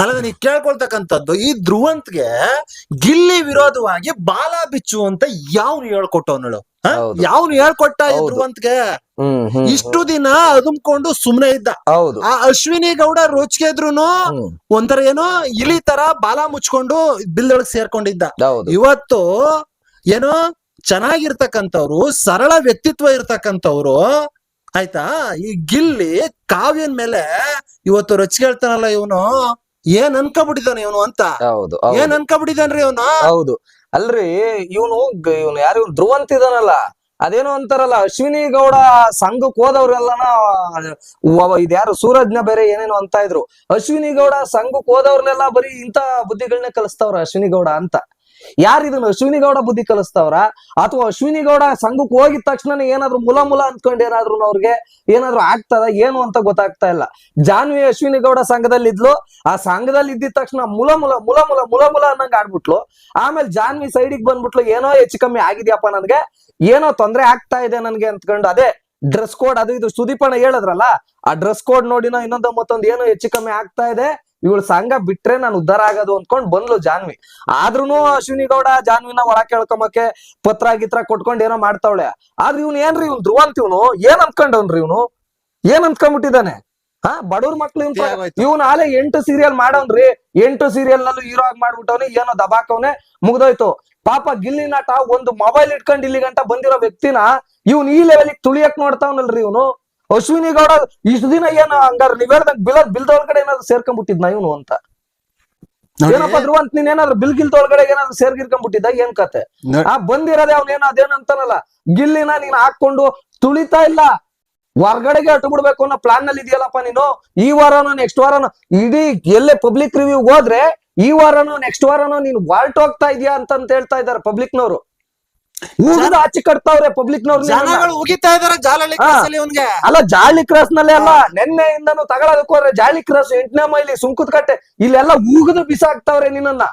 ಅಲ್ಲದೆ ನೀವು ಕೇಳ್ಕೊಳ್ತಕ್ಕಂಥದ್ದು ಈ ಧ್ರುವಂತ್ಗೆ ಗಿಲ್ಲಿ ವಿರೋಧವಾಗಿ ಬಾಲ ಬಿಚ್ಚು ಅಂತ ಯಾವ್ನು ಹೇಳ್ಕೊಟ್ಟವನಳು. ಯಾವ್ನು ಹೇಳ್ಕೊಟ್ಟ. ಧ್ರುವಂತ್ಗೆ? ಇಷ್ಟು ದಿನ ಅದುಮ್ಕೊಂಡು ಸುಮ್ನೆ ಇದ್ದ. ಹೌದು. ಆ ಅಶ್ವಿನಿ ಗೌಡ ರೋಚಿಗೆ ಇದ್ರುನು ಒಂಥರ ಏನೋ ಇಲಿ ತರ ಬಾಲ ಮುಚ್ಕೊಂಡು ಬಿಲ್ದೊಳಗ್ ಸೇರ್ಕೊಂಡಿದ್ದ. ಇವತ್ತು ಏನೋ ಚೆನ್ನಾಗಿರ್ತಕ್ಕಂಥವ್ರು ಸರಳ ವ್ಯಕ್ತಿತ್ವ ಇರ್ತಕ್ಕಂಥವ್ರು ಆಯ್ತಾ? ಈ ಗಿಲ್ಲಿ ಕಾವ್ಯನ್ ಮೇಲೆ ಇವತ್ತು ರಚಿಗೆಳ್ತಾನಲ್ಲ ಇವನು ಏನ್ ಅನ್ಕೊಬಿಟ್ಟಿದಾನೆ ಇವನು ಅಂತ? ಹೌದು ಏನ್ ಅನ್ಕೊಬಿಟ್ಟಿದಾನ್ರಿ ಇವನು? ಹೌದು. ಅಲ್ರಿ ಇವನು ಇವನು ಯಾರು? ಇವ್ನು ಧ್ರುವ ಇದಾನಲ್ಲ. ಅದೇನೋ ಅಂತಾರಲ್ಲ ಅಶ್ವಿನಿ ಗೌಡ ಸಂಘಕ್ ಹೋದವ್ರೆಲ್ಲನ ಇದ್ಯಾರು ಸೂರಜ್ನ ಬೇರೆ ಏನೇನೋ ಅಂತ ಇದ್ರು. ಅಶ್ವಿನಿ ಗೌಡ ಸಂಘಕ್ ಹೋದವ್ರನ್ನೆಲ್ಲ ಬರೀ ಇಂತ ಬುದ್ಧಿಗಳನ್ನೇ ಕಲಿಸ್ತಾವ್ರ ಅಶ್ವಿನಿ ಗೌಡ ಅಂತ. ಯಾರು ಇದನ್ನ ಅಶ್ವಿನಿ ಗೌಡ ಬುದ್ಧಿ ಕಲಿಸ್ತಾವ್ರ? ಅಥವಾ ಅಶ್ವಿನಿ ಗೌಡ ಸಂಘಕ್ ಹೋಗಿದ ತಕ್ಷಣ ಏನಾದ್ರು ಮುಲ ಮುಲ ಅನ್ಕೊಂಡ್ ಏನಾದ್ರು ಅವ್ರಿಗೆ ಏನಾದ್ರು ಆಗ್ತದ, ಏನು ಅಂತ ಗೊತ್ತಾಗ್ತಾ ಇಲ್ಲ. ಜಾನ್ವಿ ಅಶ್ವಿನಿ ಗೌಡ ಸಂಘದಲ್ಲಿ ಇದ್ಲು ಆ ಸಂಘದಲ್ಲಿ ಇದ್ದಿದ ತಕ್ಷಣ ಮುಲ ಮುಲ ಮುಲ ಮುಲ ಮುಲ ಮುಲ ಅನ್ನಂಗ್ ಆಡ್ಬಿಟ್ಲು ಆಮೇಲೆ ಜಾನ್ವಿ ಸೈಡಿಗೆ ಬಂದ್ಬಿಟ್ಲು, ಏನೋ ಹೆಚ್ಚು ಕಮ್ಮಿ ಆಗಿದ್ಯಪ್ಪ ನನ್ಗೆ? ಏನೋ ತೊಂದ್ರೆ ಆಗ್ತಾ ಇದೆ ನನ್ಗೆ ಅಂತ್ಕೊಂಡು ಅದೇ ಡ್ರೆಸ್ ಕೋಡ್ ಅದು ಇದು ಸುದೀಪಣ್ಣ ಹೇಳಿದ್ರಲ್ಲ, ಆ ಡ್ರೆಸ್ ಕೋಡ್ ನೋಡಿನ ಇನ್ನೊಂದು ಮತ್ತೊಂದು ಏನೋ ಹೆಚ್ಚು ಕಮ್ಮಿ ಆಗ್ತಾ ಇದೆ. ಇವಳು ಸಂಘ ಬಿಟ್ರೆ ನಾನು ಉದ್ಧಾರ ಆಗೋದು ಅನ್ಕೊಂಡ್ ಬಂದ್ಲು ಜಾನ್ವಿ. ಆದ್ರೂನು ಅಶ್ವಿನಿ ಗೌಡ ಜಾನ್ವಿನ ಒಳ ಕೇಳ್ಕೊಂಬಕ್ಕೆ ಪತ್ರ ಗಿತ್ರ ಕೊಟ್ಕೊಂಡ್ ಏನೋ ಮಾಡ್ತಾವಳೆ. ಆದ್ರೆ ಇವ್ನು ಏನ್ರಿ ಇವ್ನು ಧ್ವಂತ ಇವನು? ಏನ್ ಅನ್ಕೊಂಡವ್ನ್ರಿ ಇವನು? ಏನ್ ಅನ್ಕೊಂಡ್ಬಿಟ್ಟಿದ್ದಾನೆ? ಹಾ ಬಡವ್ರ ಮಕ್ಳು ಇವ್ನ್ ಇವ್ನ ಆಲೆ ಎಂಟು ಸೀರಿಯಲ್ ಮಾಡೋನ್ರಿ ಎಂಟು ಸೀರಿಯಲ್ ನಲ್ಲೂ ಹೀರೋ ಆಗಿ ಮಾಡ್ಬಿಟ್ಟವ್ನೆ ಏನೋ ದಬಾಕವನೇ ಮುಗ್ದೋಯ್ತು. ಪಾಪ ಗಿಲ್ಲಿ ನಾಟ ಒಂದು ಮೊಬೈಲ್ ಇಟ್ಕೊಂಡು ಇಲ್ಲಿ ಗಂಟ ಬಂದಿರೋ ವ್ಯಕ್ತಿನ ಇವ್ನ್ ಈ ಲೆವೆಲ್ ತುಳಿಯಕ್ ನೋಡ್ತಾವನಲ್ರಿ ಇವನು? ಅಶ್ವಿನಿ ಗೌಡ ಇಷ್ಟು ದಿನ ಏನ ಹಂಗಾರ ನೀವ್ ಹೇಳ್ದಂಗ್ ಬಿಲ್ ಬಿಲ್ದೊಳಗಡೆ ಏನಾದ್ರು ಸೇರ್ಕೊಂಡ್ಬಿಟ್ಟಿದ್ನ ಇವನು ಅಂತ. ಏನಪ್ಪ ಏನಪ್ಪ ಅಂತ ನೀನ್ ಏನಾದ್ರು ಬಿಲ್ ಗಿಲ್ ಒಳಗಡೆ ಏನಾದ್ರು ಸೇರ್ಗಿರ್ಕೊಂಡ್ಬಿಟ್ಟಿದ್ದ ಏನ್ ಕತೆ. ಆ ಬಂದಿರೋದೇ ಅವ್ನೇನೋ ಅದೇನಂತಾನಲ್ಲ ಗಿಲ್ಲಿನ ನೀನ್ ಹಾಕೊಂಡು ತುಳಿತಾ ಇಲ್ಲ. ಹೊರ್ಗಡೆಗೆ ಅಟ್ಟು ಬಿಡ್ಬೇಕು ಅನ್ನೋ ಪ್ಲಾನ್ನಲ್ಲಿ ಇದೆಯಲ್ಲಪ್ಪ ನೀನು? ಈ ವಾರನೋ ನೆಕ್ಸ್ಟ್ ವಾರನೋ? ಇಡೀ ಎಲ್ಲೇ ಪಬ್ಲಿಕ್ ರಿವ್ಯೂ ಹೋದ್ರೆ ಈ ವಾರನೋ ನೆಕ್ಸ್ಟ್ ವಾರನೋ ನೀನ್ ವಾಲ್ಟ್ ಹೋಗ್ತಾ ಇದೀಯಾ ಅಂತ ಹೇಳ್ತಾ ಇದಾರೆ ಪಬ್ಲಿಕ್ನವರು ಊಗದ ಆಚೆ ಕಟ್ತಾವ್ರೆ ಪಬ್ಲಿಕ್ನವ್ರು ಜನಗಳು ಉಗಿತಾ ಇದಾರೆ. ಕ್ರಾಸಲ್ಲಿ ಅಲ್ಲ ಜಾಳಿ ಕ್ರಾಸ್ನಲ್ಲಿ ಅಲ್ಲ ನಿನ್ನೆಯಿಂದ ತಗೊಳಕ್ ಹೋದ್ರೆ ಜಾಳಿ ಕ್ರಾಸ್ ಎಂಟನೇ ಮೈಲಿ ಸುಂಕದ ಕಟ್ಟೆ ಇಲ್ಲೆಲ್ಲ ಊಗದು ಬಿಸಾಕ್ತಾವ್ರೆ ನಿನ್ನ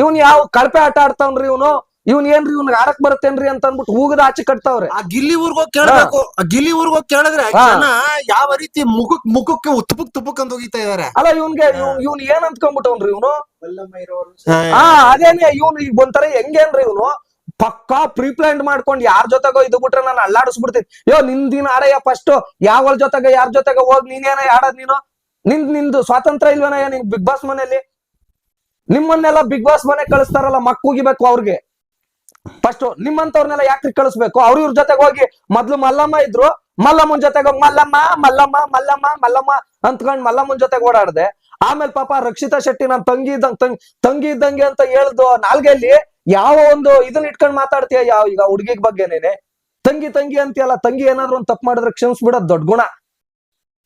ಇವನ್ ಯಾವ ಕಳಪೆ ಆಟ ಆಡ್ತಾವ್ನ್ರಿ ಇವನು? ಇವನ್ ಏನ್ರಿ ಇವನ್ ಆಡಕ್ ಬರುತ್ತೇನ್ರಿ ಅಂತ ಅನ್ಬಿಟ್ಟು ಊಗದ ಆಚೆ ಕಟ್ತಾವ್ರೆ. ಆ ಗಿಲ್ಲಿ ಊರ್ಗ್ ಹೋಗಿ ಕೇಳ್ಬೇಕು. ಆ ಗಿಲ್ಲಿ ಊರ್ಗ್ ಹೋಗಿ ಕೇಳಿದ್ರೆ. ಜನ ಯಾವ ರೀತಿ ಮುಖಕ್ ಮುಖಕ್ಕೆ ಉತ್ಪಕ್ ತುಪುಕ್ ಅಂತ ಹೋಗಿತಾ ಇದಾರೆ. ಅಲ್ಲ ಇವನ್ಗೆ ಇವ್ನ್ ಇವ್ನ್ ಏನ್ ಅಂದ್ಕೊಂಡ್ಬಿಟ್ಟವ್ನ್ರಿ ಇವನು? ಹಾ ಅದೇನೆ ಇವ್ನು ಈಗ ಒಂಥರ ಹೆಂಗೇನ್ರಿ ಇವನು? ಪಕ್ಕಾ ಪ್ರೀಪ್ಲಾಂಡ್ ಮಾಡ್ಕೊಂಡ್ ಯಾರ ಜೊತೆಗೋ ಇದು ಬಿಟ್ರೆ ನಾನು ಅಲ್ಲಾಡಿಸ್ಬಿಡ್ತೀನಿ. ಯೋ ದಿನ ಆಡಯ್ಯ ಫಸ್ಟ್ ಯಾವಳ ಜೊತೆಗ, ಯಾರ ಜೊತೆಗ ಹೋಗ್ ನೀನೇನ ಆಡೋದ್ ನೀನು? ನಿನ್, ನಿಂದು ಸ್ವಾತಂತ್ರ್ಯ ಇಲ್ವೇನಯ್ಯ ನಿನ್ ಬಿಗ್ ಬಾಸ್ ಮನೆಯಲ್ಲಿ? ನಿಮ್ಮನ್ನೆಲ್ಲ ಬಿಗ್ ಬಾಸ್ ಮನೆ ಕಳಿಸ್ತಾರಲ್ಲ ಮಕ್ಕುಗಿಬೇಕು ಅವ್ರಿಗೆ. ಫಸ್ಟ್ ನಿಮ್ಮಂತವ್ರನ್ನೆಲ್ಲ ಯಾಕ್ರಿ ಕಳಿಸ್ಬೇಕು? ಅವ್ರ ಇವ್ರ ಜೊತೆಗೆ ಹೋಗಿ ಮೊದ್ಲು ಮಲ್ಲಮ್ಮ ಇದ್ರು. ಮಲ್ಲಮ್ಮನ್ ಜೊತೆಗೆ ಮಲ್ಲಮ್ಮ ಮಲ್ಲಮ್ಮ ಮಲ್ಲಮ್ಮ ಮಲ್ಲಮ್ಮ ಅಂತ್ಕೊಂಡ್ ಮಲ್ಲಮ್ಮನ್ ಜೊತೆಗೆ ಓಡಾಡ್ದೆ. ಆಮೇಲೆ ಪಾಪ ರಕ್ಷಿತಾ ಶೆಟ್ಟಿ ನನ್ ತಂಗಿ ಇದ್ದಂಗ್, ತಂಗಿ ತಂಗಿ ಇದ್ದಂಗೆ ಅಂತ ಹೇಳ್ದು ನಾಲ್ಗೆಯಲ್ಲಿ ಯಾವ ಒಂದು ಇದನ್ನ ಇಟ್ಕೊಂಡ್ ಮಾತಾಡ್ತೀಯ? ಯಾವ ಈಗ ಹುಡುಗಿಗ್ ಬಗ್ಗೆನೇನೆ. ತಂಗಿ ತಂಗಿ ಅಂತೀಯಲ್ಲ, ತಂಗಿ ಏನಾದ್ರು ಒಂದ್ ತಪ್ಪು ಮಾಡಿದ್ರೆ ಕ್ಷಮಿಸ್ಬಿಡೋದ್ ದೊಡ್ಡ ಗುಣ.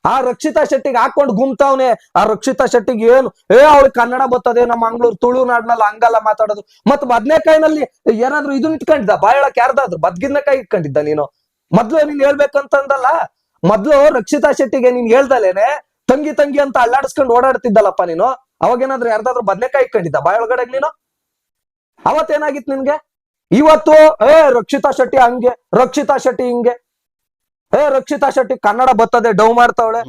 ಆ ರಕ್ಷಿತಾ ಶೆಟ್ಟಿಗೆ ಹಾಕೊಂಡು ಗುಮ್ತಾವ್ನೆ. ಆ ರಕ್ಷಿತಾ ಶೆಟ್ಟಿಗೆ ಏನು? ಏ ಅವಳಿಗೆ ಕನ್ನಡ ಬರ್ತದೆ ನಮ್ಮ ಮಂಗ್ಳೂರ್ ತುಳುನಾಡ್ನಲ್ಲಿ ಹಂಗಲ್ಲ ಮಾತಾಡೋದು. ಮತ್ ಬದ್ನೆಕಾಯಿನಲ್ಲಿ ಏನಾದ್ರು ಇದನ್ನ ಇಟ್ಕೊಂಡಿದ್ದ? ಬಾಯೊಳಕ್ ಯಾರ್ದಾದ್ರು ಕೈ ಇಟ್ಕೊಂಡಿದ್ದ ನೀನು? ಮೊದ್ಲು ನೀನ್ ಹೇಳ್ಬೇಕಂತಂದಲ್ಲ. ಮೊದ್ಲು ರಕ್ಷಿತಾ ಶೆಟ್ಟಿಗೆ ನೀನ್ ಹೇಳ್ದಲೇನೆ ತಂಗಿ ತಂಗಿ ಅಂತ ಅಲ್ಲಾಡಿಸ್ಕೊಂಡು ಓಡಾಡ್ತಿದ್ದಲ್ಲಪ್ಪ ನೀನು? ಅವಾಗೇನಾದ್ರು ಯಾರ್ದಾದ್ರು ಬದ್ನೆಕಾಯಿ ಇಟ್ಕೊಂಡಿದ್ದ ಬಾಯೊಳಗಡೆ ನೀನು? ಅವತ್ತೇನಾಗಿತ್ತು ನಿನ್ಗೆ? ಇವತ್ತು ಏ ರಕ್ಷಿತಾ ಶೆಟ್ಟಿ ಹಂಗೆ ರಕ್ಷಿತಾ ಶೆಟ್ಟಿ ಹಿಂಗೆ. ಏ ರಕ್ಷಿತಾ ಶೆಟ್ಟಿ ಕನ್ನಡ ಬರ್ತದೆ ಡೌ ಮಾಡ್ತಾವಳೆ.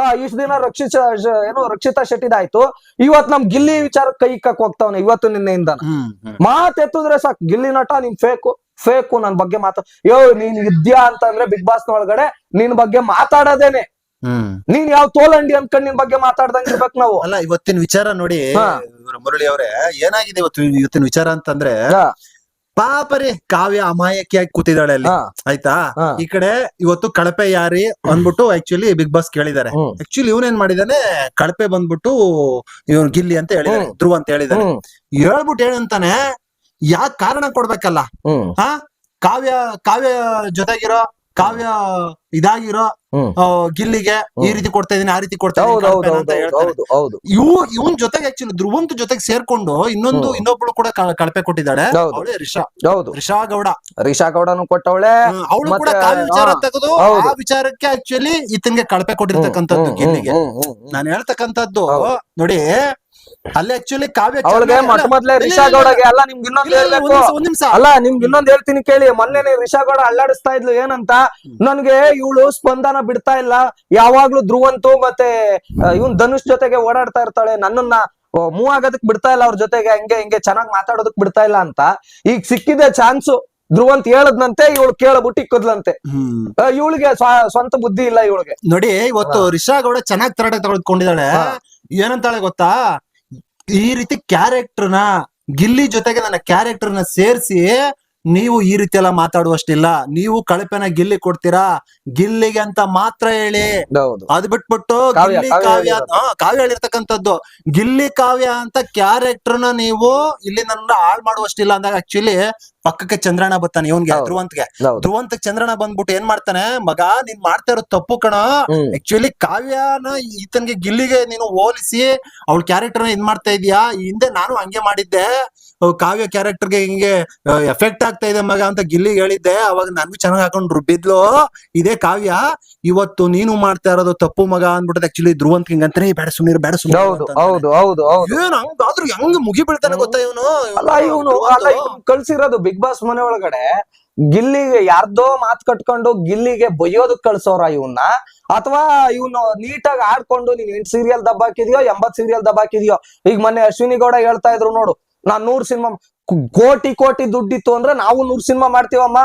ಆ ಇಷ್ಟ ದಿನ ರಕ್ಷಿತ ಏನು ರಕ್ಷಿತಾ ಶೆಟ್ಟಿದಾಯ್ತು. ಇವತ್ ನಮ್ ಗಿಲ್ಲಿ ವಿಚಾರ ಕೈ ಕಕ್ ಹೋಗ್ತಾವನೆ ಇವತ್ತು ನಿನ್ನೆಯಿಂದ. ಮಾತ್ ಎತ್ತಿದ್ರೆ ಸಾಕ್ ಗಿಲ್ಲಿ ನಟ ನೀನ್ ಫೇಕು ಫೇಕು ನನ್ ಬಗ್ಗೆ ಮಾತಾ. ಯೋ ನೀನ್ ಇದ್ಯಾ ಅಂತಂದ್ರೆ ಬಿಗ್ ಬಾಸ್ ನೊಳಗಡೆ ನಿನ್ ಬಗ್ಗೆ ಮಾತಾಡೋದೇನೆ. ನೀನ್ ಯಾವ ತೋಲಂಡಿ ಅನ್ಕೊಂಡ್ ನಿನ್ ಬಗ್ಗೆ ಮಾತಾಡ್ದಂಗ್ ಇರ್ಬೇಕು ನಾವು. ಅಲ್ಲ ಇವತ್ತಿನ ವಿಚಾರ ನೋಡಿ ಹಾ. ಇವ್ರು ಮುರಳಿ ಅವರೇ ಏನಾಗಿದೆ ಇವತ್ತು ಇವತ್ತಿನ ವಿಚಾರ ಅಂತಂದ್ರೆ ಹಾ. ಪಾಪರಿ ಕಾವ್ಯ ಅಮಾಯಕಿಯಾಗಿ ಕೂತಿದ್ದಾಳೆ ಅಲ್ಲಿ. ಹಾ, ಆಯ್ತಾ? ಹಾ. ಈ ಕಡೆ ಇವತ್ತು ಕಳಪೆ ಯಾರಿ ಅಂದ್ಬಿಟ್ಟು ಆಕ್ಚುಲಿ ಬಿಗ್ ಬಾಸ್ ಕೇಳಿದ್ದಾರೆ. ಆಕ್ಚುಲಿ ಆಕ್ಚುಲಿ ಇವನೇನ್ ಮಾಡಿದಾನೆ ಕಳಪೆ ಬಂದ್ಬಿಟ್ಟು ಇವನ್ ಗಿಲ್ಲಿ ಅಂತ ಹೇಳಿದಾನೆ ಹ್ಮ್. ಧ್ರುವ ಅಂತ ಹೇಳಿದಾನೆ. ಹ್ಮ್, ಹೇಳ್ಬಿಟ್ಟು ಏನಂತಾನೆ ಯಾಕ್ ಕಾರಣ ಕೊಡ್ಬೇಕಲ್ಲ? ಹ್ಮ್, ಹಾ? ಕಾವ್ಯ ಕಾವ್ಯ ಜೊತೆಗಿರೋ ಕಾವ್ಯ ಇದಾಗಿರೋ ಗಿಲ್ಲಿಗೆ ಈ ರೀತಿ ಕೊಡ್ತಾ ಇದೀನಿ ಆ ರೀತಿ ಕೊಡ್ತಾ ಇವ್ ಇವನ್ ಜೊತೆಗೆ ಆಕ್ಚುಲಿ ಧ್ರುವಂತ ಜೊತೆಗೆ ಸೇರ್ಕೊಂಡು ಇನ್ನೊಂದು ಇನ್ನೊಬ್ಳು ಕೂಡ ಕಳಪೆ ಕೊಟ್ಟಿದ್ದಾಳೆ. ರಿಷಾ. ಗೌಡ. ರಿಷಾ ಗೌಡನು ಕೊಟ್ಟವಳೆ. ಅವಳು ಕೂಡ ವಿಚಾರ ತೆಗೆದು ಆ ವಿಚಾರಕ್ಕೆ ಆಕ್ಚುಲಿ ಈತನ್ಗೆ ಕಳಪೆ ಕೊಟ್ಟಿರ್ತಕ್ಕಂಥದ್ದು ಗಿಲ್ಲಿಗೆ. ನಾನು ಹೇಳ್ತಕ್ಕಂಥದ್ದು ನೋಡಿ ಅಲ್ಲಿ ಆಕ್ಚುಲಿ ಕಾವ್ಯ ಅವಳಿಗೆ ಮೊಟ್ಟ ಮೊದ್ಲೇ ರಿಷಾ ಗೌಡಗೆ ಅಲ್ಲ ನಿಮ್ಗೆ ಇನ್ನೊಂದ್ ಹೇಳ್ಬೇಕು. ಒಂದ್ ನಿಮಿಷ, ಅಲ್ಲ ನಿಮ್ಗೆ ಇನ್ನೊಂದ್ ಹೇಳ್ತೀನಿ ಕೇಳಿ. ಮೊನ್ನೆನೆ ರಿಷಾ ಗೌಡ ಅಲ್ಲಾಡಿಸ್ತಾ ಇದ್ಲು ಏನಂತ? ನನ್ಗೆ ಇವಳು ಸ್ಪಂದನ ಬಿಡ್ತಾ ಇಲ್ಲ. ಯಾವಾಗ್ಲೂ ಧ್ರುವಂತು ಮತ್ತೆ ಇವನ್ ಧನುಷ್ ಜೊತೆಗೆ ಓಡಾಡ್ತಾ ಇರ್ತಾಳೆ. ನನ್ನನ್ನ ಮೂವ್ ಆಗೋದಕ್ ಬಿಡ್ತಾ ಇಲ್ಲ ಅವ್ರ ಜೊತೆಗೆ. ಹಂಗೆ ಹಿಂಗೆ ಚೆನ್ನಾಗ್ ಮಾತಾಡೋದಕ್ ಬಿಡ್ತಾ ಇಲ್ಲ ಅಂತ. ಈಗ ಸಿಕ್ಕಿದೆ ಚಾನ್ಸು. ಧ್ರುವಂತ್ ಹೇಳದ್ನಂತೆ ಇವಳು ಕೇಳಬಿಟ್ಟು ಇಕ್ಕದ್ಲಂತೆ. ಇವಳಿಗೆ ಸ್ವಂತ ಬುದ್ಧಿ ಇಲ್ಲ ಇವಳಿಗೆ. ನೋಡಿ ಇವತ್ತು ರಿಷಾ ಗೌಡ ಚೆನ್ನಾಗಿ ತರಡ ತಗೊಳ್ಕೊಂಡಿದ್ದಾಳೆ. ಏನಂತಾಳೆ ಗೊತ್ತಾ? ಈ ರೀತಿ ಕ್ಯಾರೆಕ್ಟರ್ನ ಗಿಲ್ಲಿ ಜೊತೆಗೆ ನನ್ನ ಕ್ಯಾರೆಕ್ಟರ್ನ ಸೇರಿಸಿ ನೀವು ಈ ರೀತಿ ಎಲ್ಲ ಮಾತಾಡುವಷ್ಟಿಲ್ಲ. ನೀವು ಕಳಪೆನ ಗಿಲ್ಲಿ ಕೊಡ್ತೀರಾ? ಗಿಲ್ಲಿಗೆ ಅಂತ ಮಾತ್ರ ಹೇಳಿ. ಅದ್ ಬಿಟ್ಬಿಟ್ಟು ಗಿಲ್ಲಿ ಕಾವ್ಯ ಕಾವ್ಯ ಹೇಳಿರ್ತಕ್ಕಂಥದ್ದು. ಗಿಲ್ಲಿ ಕಾವ್ಯ ಅಂತ ಕ್ಯಾರೆಕ್ಟರ್ನ ನೀವು ಇಲ್ಲಿ ನನ್ನ ಹಾಳು ಮಾಡುವಷ್ಟಿಲ್ಲ ಅಂದಾಗ ಆಕ್ಚುಲಿ ಪಕ್ಕಕ್ಕೆ ಚಂದ್ರಣ್ಣ ಬರ್ತಾನೆ ಇವನ್ಗೆ ಹೌದು. ಧ್ರುವಂತ್ಗೆ. ಹೌದು. ಧ್ರುವಂತ ಚಂದ್ರಣ್ಣ ಬಂದ್ಬಿಟ್ಟು ಏನ್ ಮಾಡ್ತಾನೆ ಮಗ ನೀನ್ ಮಾಡ್ತಾ ಇರೋ ತಪ್ಪು ಕಣ. ಹ್ಮ್. ಆಕ್ಚುಲಿ ಕಾವ್ಯನ ಈತನ್ಗೆ ಗಿಲ್ಲಿಗೆ ನೀನು ಹೋಲಿಸಿ ಅವಳ ಕ್ಯಾರೆಕ್ಟರ್ ಇದ್ ಮಾಡ್ತಾ ಇದೀಯಾ? ಈ ಹಿಂದೆ ನಾನು ಹಂಗೆ ಮಾಡಿದ್ದೆ. ಕಾವ್ಯ ಕಾವ್ಯ ಕ್ಯಾರೆಕ್ಟರ್ಗೆ ಹಿಂಗೆ ಎಫೆಕ್ಟ್ ಆಗ್ತಾ ಇದೆ ಮಗ ಅಂತ ಗಿಲ್ಲಿಗೆ ಹೇಳಿದ್ದೆ. ಅವಾಗ ನನ್ಗೂ ಚೆನ್ನಾಗ್ ಹಾಕೊಂಡ್ ರುಬ್ಬಿದ್ಲು ಇದೇ ಕಾವ್ಯ ಇವತ್ತು ನೀನು ಮಾಡ್ತಾ ಇರೋದು ತಪ್ಪು ಮಗ ಅಂದ್ಬಿಟ್ಟು ಆಕ್ಚುಲಿ ಧ್ರುವಂತ್ ಹಿಂಗ್ ಅಂತಾನೆ ಬೇಡ ಸುಮ್ನಿರು ಬೇಡ ಸುಮ್ನಿರು ಹೌದು ಅಂತ ಅಂತಾನೆ. ಹೌದು ಹೌದು ಹೌದು. ಏನ್ ಹಂಗಾದ್ರೂ ಹೆಂಗ್ ಮುಗಿ ಬೀಳ್ತಾನೆ ಗೊತ್ತಾ ಇವನು? ಅಲ್ಲ ಇವನು ಅಲ್ಲ ಇವ್ನು ಕಳ್ಸಿರೋದು ಬಿಗ್ ಬಾಸ್ ಮನೆ ಒಳಗಡೆ ಗಿಲ್ಲಿಗೆ ಯಾರ್ದೋ ಮಾತ್ ಕಟ್ಕೊಂಡು ಗಿಲ್ಲಿಗೆ ಬೈಯೋದಕ್ ಕಳ್ಸೋರ ಇವನ್ನ ಅಥವಾ ಇವನು ನೀಟಾಗಿ ಆಡ್ಕೊಂಡು ನೀನ್ ಎಂಟ್ ಸೀರಿಯಲ್ ದಬ್ಬಾಕಿದ್ಯೋ ಎಂಬತ್ ಸೀರಿಯಲ್ ದಬ್ಬಾಕಿದ್ಯೋ ಈಗ ಮೊನ್ನೆ ಅಶ್ವಿನಿ ಗೌಡ ಹೇಳ್ತಾ ಇದ್ರು ನೋಡು, ನಾನ್ ನೂರ್ ಸಿನಿಮಾ ಕೋಟಿ ಕೋಟಿ ದುಡ್ಡಿತ್ತು ಅಂದ್ರೆ ನಾವು ನೂರ್ ಸಿನಿಮಾ ಮಾಡ್ತೀವಮ್ಮ.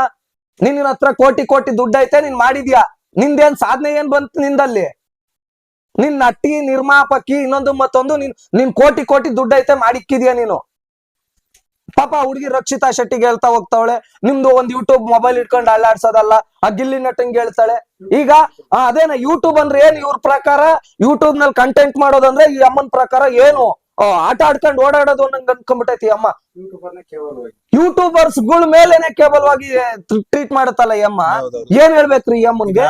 ನಿನ್ನ ಹತ್ರ ಕೋಟಿ ಕೋಟಿ ದುಡ್ಡು ಐತೆ ನೀನ್ ಮಾಡಿದ್ಯಾ? ನಿಂದೇನ್ ಸಾಧನೆ ಏನ್ ಬಂತು ನಿಂದಲ್ಲಿ? ನಿನ್ ನಟಿ, ನಿರ್ಮಾಪಕಿ ಇನ್ನೊಂದು ಮತ್ತೊಂದು, ನಿನ್ ನಿನ್ ಕೋಟಿ ಕೋಟಿ ದುಡ್ಡು ಐತೆ ಮಾಡಿಕ್ಕಿದ್ಯಾ ನೀನು? ಪಾಪ ಹುಡುಗಿ ರಕ್ಷಿತಾ ಶೆಟ್ಟಿಗೆ ಹೇಳ್ತಾ ಹೋಗ್ತಾವಳೆ. ನಿಮ್ದು ಒಂದ್ ಯೂಟ್ಯೂಬ್ ಮೊಬೈಲ್ ಇಟ್ಕೊಂಡು ಅಲ್ಲಾಡ್ಸೋದಲ್ಲ. ಆ ಗಿಲ್ಲಿ ನಟಂಗೆ ಹೇಳ್ತಾಳೆ. ಈಗ ಅದೇನ ಯೂಟ್ಯೂಬ್ ಅಂದ್ರೆ ಏನ್ ಇವ್ರ ಪ್ರಕಾರ? ಯೂಟ್ಯೂಬ್ನಲ್ಲಿ ಕಂಟೆಂಟ್ ಮಾಡೋದಂದ್ರೆ ಈ ಅಮ್ಮನ ಪ್ರಕಾರ ಏನು? ಆಟ ಆಡ್ಕೊಂಡು ಓಡಾಡೋದು ನಂಗೆ ಅನ್ಕೊಂಡ್ಬಿಟ್ಟೈತಿ ಅಮ್ಮ. ಯೂಟ್ಯೂಬರ್ಸ್ಗಳ ಮೇಲೆನೆ ಕೇವಲವಾಗಿ ಟ್ರೀಟ್ ಮಾಡತ್ತಲ್ಲ ಅಮ್ಮ. ಏನ್ ಹೇಳ್ಬೇಕ್ರಿ ಅಮ್ಮನ್ಗೆ.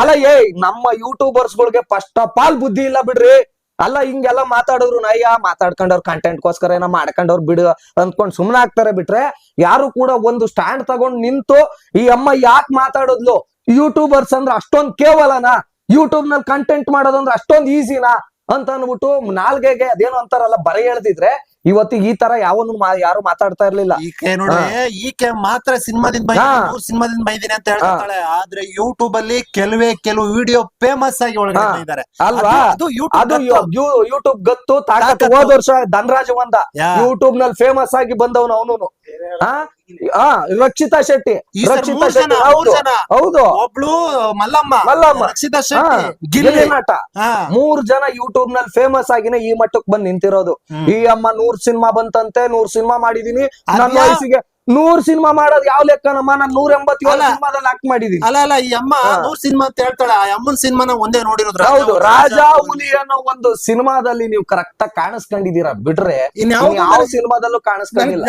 ಅಲ್ಲ ಏ ನಮ್ಮ ಯೂಟ್ಯೂಬರ್ಸ್ ಗಳಿಗೆ ಫಸ್ಟ್ ಆಫ್ ಆಲ್ ಬುದ್ಧಿ ಇಲ್ಲ ಬಿಡ್ರಿ. ಅಲ್ಲ, ಹಿಂಗೆಲ್ಲ ಮಾತಾಡಿದ್ರು ನಯ್ಯ ಮಾತಾಡ್ಕೊಂಡವ್ರ ಕಂಟೆಂಟ್ಗೋಸ್ಕರ ಏನೋ ಮಾಡ್ಕೊಂಡವ್ರು ಬಿಡು ಅಂದ್ಕೊಂಡು ಸುಮ್ಮನೆ ಆಗ್ತಾರೆ ಬಿಟ್ರೆ ಯಾರು ಕೂಡ ಒಂದು ಸ್ಟ್ಯಾಂಡ್ ತಗೊಂಡ್ ನಿಂತು, ಈ ಅಮ್ಮ ಯಾಕೆ ಮಾತಾಡೋದ್ಲು? ಯೂಟ್ಯೂಬರ್ಸ್ ಅಂದ್ರೆ ಅಷ್ಟೊಂದ್ ಕೇವಲನಾ? ಯೂಟ್ಯೂಬ್ನಲ್ಲಿ ಕಂಟೆಂಟ್ ಮಾಡೋದಂದ್ರೆ ಅಷ್ಟೊಂದ್ ಈಸಿನಾ ಅಂತ ಅನ್ಬಿಟ್ಟು ನಾಲ್ಗೆಗೆ ಅದೇನೋ ಅಂತಾರಲ್ಲ, ಬರ ಹೇಳ್ತಿದ್ರೆ ಇವತ್ತಿಗೆ ಈ ತರ ಯಾವನು ಯಾರು ಮಾತಾಡ್ತಾ ಇರ್ಲಿಲ್ಲ. ಈಕೆ ನೋಡಿ ಈಕೆ ಮಾತ್ರ ಸಿನಿಮಾದಿಂದ. ಮೂರ್ ಸಿನಿಮಾದಿಂದ ಬೈದಿನಿ ಅಂತ ಹೇಳ್ತಾಳೆ ಆದ್ರೆ ಯೂಟ್ಯೂಬ್ ಅಲ್ಲಿ ಕೆಲವೇ ಕೆಲವು ವಿಡಿಯೋ ಫೇಮಸ್ ಆಗಿ ಒಳಗಡೆ ಅಲ್ವಾ? ಅದು ಯೂಟ್ಯೂಬ್ ಗತ್ತು. ತಾಕತ್ತು. ಹೋದ ವರ್ಷ ಧನರಾಜ ಒಂದ. ಯೂಟ್ಯೂಬ್ನಲ್ಲಿ ಫೇಮಸ್ ಆಗಿ ಬಂದವನು ಅವನು ಹಾ ರಕ್ಷಿತಾ ಶೆಟ್ಟಿ ರಕ್ಷಿತಾ ಶೆಟ್ಟಿ ಹೌದು ಜನ. ಹೌದು. ಒಬ್ಳು ಮಲ್ಲಮ್ಮ ಮಲ್ಲಮ್ಮ. ರಕ್ಷಿತಾ ಶೆಟ್ಟಿ ಗಿಲ್ಲಿ. ನಟ. ಮೂರ್ ಜನ ಯೂಟ್ಯೂಬ್ನಲ್ಲಿ ಫೇಮಸ್ ಆಗಿನ ಈ ಮಟ್ಟಕ್ ಬಂದ್ ನಿಂತಿರೋದು. ಈ ಅಮ್ಮ ನೂರ್ ಸಿನಿಮಾ ಬಂತಂತೆ ನೂರ್ ಸಿನಿಮಾ ಮಾಡಿದೀನಿ. ನನ್ನ ವಯಸ್ಸಿಗೆ ನೂರ್ ಸಿನಿಮಾ ಮಾಡೋದ್ ಯಾವ ಲೆಕ್ಕನಮ್ಮ ನಾನ್ ನೂರ ಎಂಬತ್ತೇಳು. ಸಿನಿಮಾದಲ್ಲಿ ಆಕ್ಟ್ ಮಾಡಿದೀನಿ. ಅಲ್ಲ ಅಲ್ಲ ಈ ಅಮ್ಮ. ನೂರ್ ಸಿನಿಮಾ ಅಂತ ಹೇಳ್ತಾಳೆ ಆ ಅಮ್ಮನ್ ಸಿನಿಮಾನ ಒಂದೇ ನೋಡಿರೋದ್ರ ಹೌದು ರಾಜಾ ಹುಲಿ ಅನ್ನೋ ಒಂದು ಸಿನಿಮಾದಲ್ಲಿ ನೀವು ಕರೆಕ್ಟ್ ಆಗಿ ಕಾಣಿಸ್ಕೊಂಡಿದೀರಾ ಬಿಟ್ರೆ ಯಾವ ಸಿನಿಮಾದಲ್ಲೂ ಕಾಣಿಸ್ಕೊಂಡಿಲ್ಲ.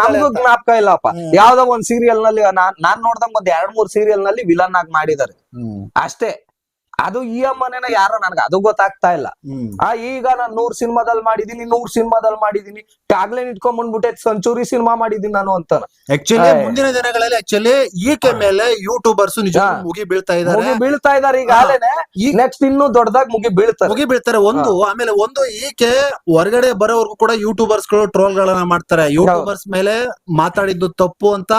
ನಮ್ಗೂ ಜ್ಞಾಪಕ ಇಲ್ಲಪ್ಪ. ಯಾವ್ದೋ ಒಂದ್ ಸೀರಿಯಲ್ನಲ್ಲಿ ನಾನ್ ನಾನ್ ನೋಡ್ದಂಗ್ ಒಂದ್ ಎರಡ್ ಮೂರ್ ಸೀರಿಯಲ್ನಲ್ಲಿ ವಿಲನ್ ಆಗಿ ಮಾಡಿದ್ದಾರೆ. ಅಷ್ಟೇ. ಅದು ಈ ಅಮ್ಮನೇನ ಯಾರೋ ನನ್ಗೆ ಅದು ಗೊತ್ತಾಗ್ತಾ ಇಲ್ಲ. ಆ ಈಗ ನಾನ್ ನೂರ್ ಸಿನಿಮಾದಲ್ಲಿ ಮಾಡಿದೀನಿ ನೂರ್ ಸಿನಿಮಾದಲ್ಲಿ ಮಾಡಿದೀನಿ. ಟ್ಯಾಗ್ಲೈನ್ ಇಟ್ಕೊಂಡ್ ಬಂದ್ಬಿಟ್ಟೆ ಸಂಚೂರಿ ಸಿನಿಮಾ ಮಾಡಿದೀನಿ ನಾನು ಅಂತ ಆಕ್ಚುಲಿ ಮುಂದಿನ ದಿನಗಳಲ್ಲಿ ಆಕ್ಚುಲಿ ಈಕೆ ಮೇಲೆ ಯೂಟ್ಯೂಬರ್ಸ್ ನಿಜ ಮುಗಿ ಬೀಳ್ತಾ ಇದ್ದಾರೆ. ಮುಗಿ ಬೀಳ್ತಾ ಇದಾರೆ ಈಗ ನೆಕ್ಸ್ಟ್ ಇನ್ನೂ ದೊಡ್ಡದಾಗಿ ಮುಗಿ ಬೀಳ್ತಾರೆ. ಮುಗಿ ಬೀಳ್ತಾರೆ. ಒಂದು ಆಮೇಲೆ ಒಂದು ಈಕೆ ಹೊರಗಡೆ ಬರೋವರೆಗೂ ಕೂಡ ಯೂಟ್ಯೂಬರ್ಸ್ಗಳು ಟ್ರೋಲ್ ಗಳನ್ನ ಮಾಡ್ತಾರೆ ಯೂಟ್ಯೂಬರ್ಸ್ ಮೇಲೆ ಮಾತಾಡಿದ್ದು ತಪ್ಪು ಅಂತ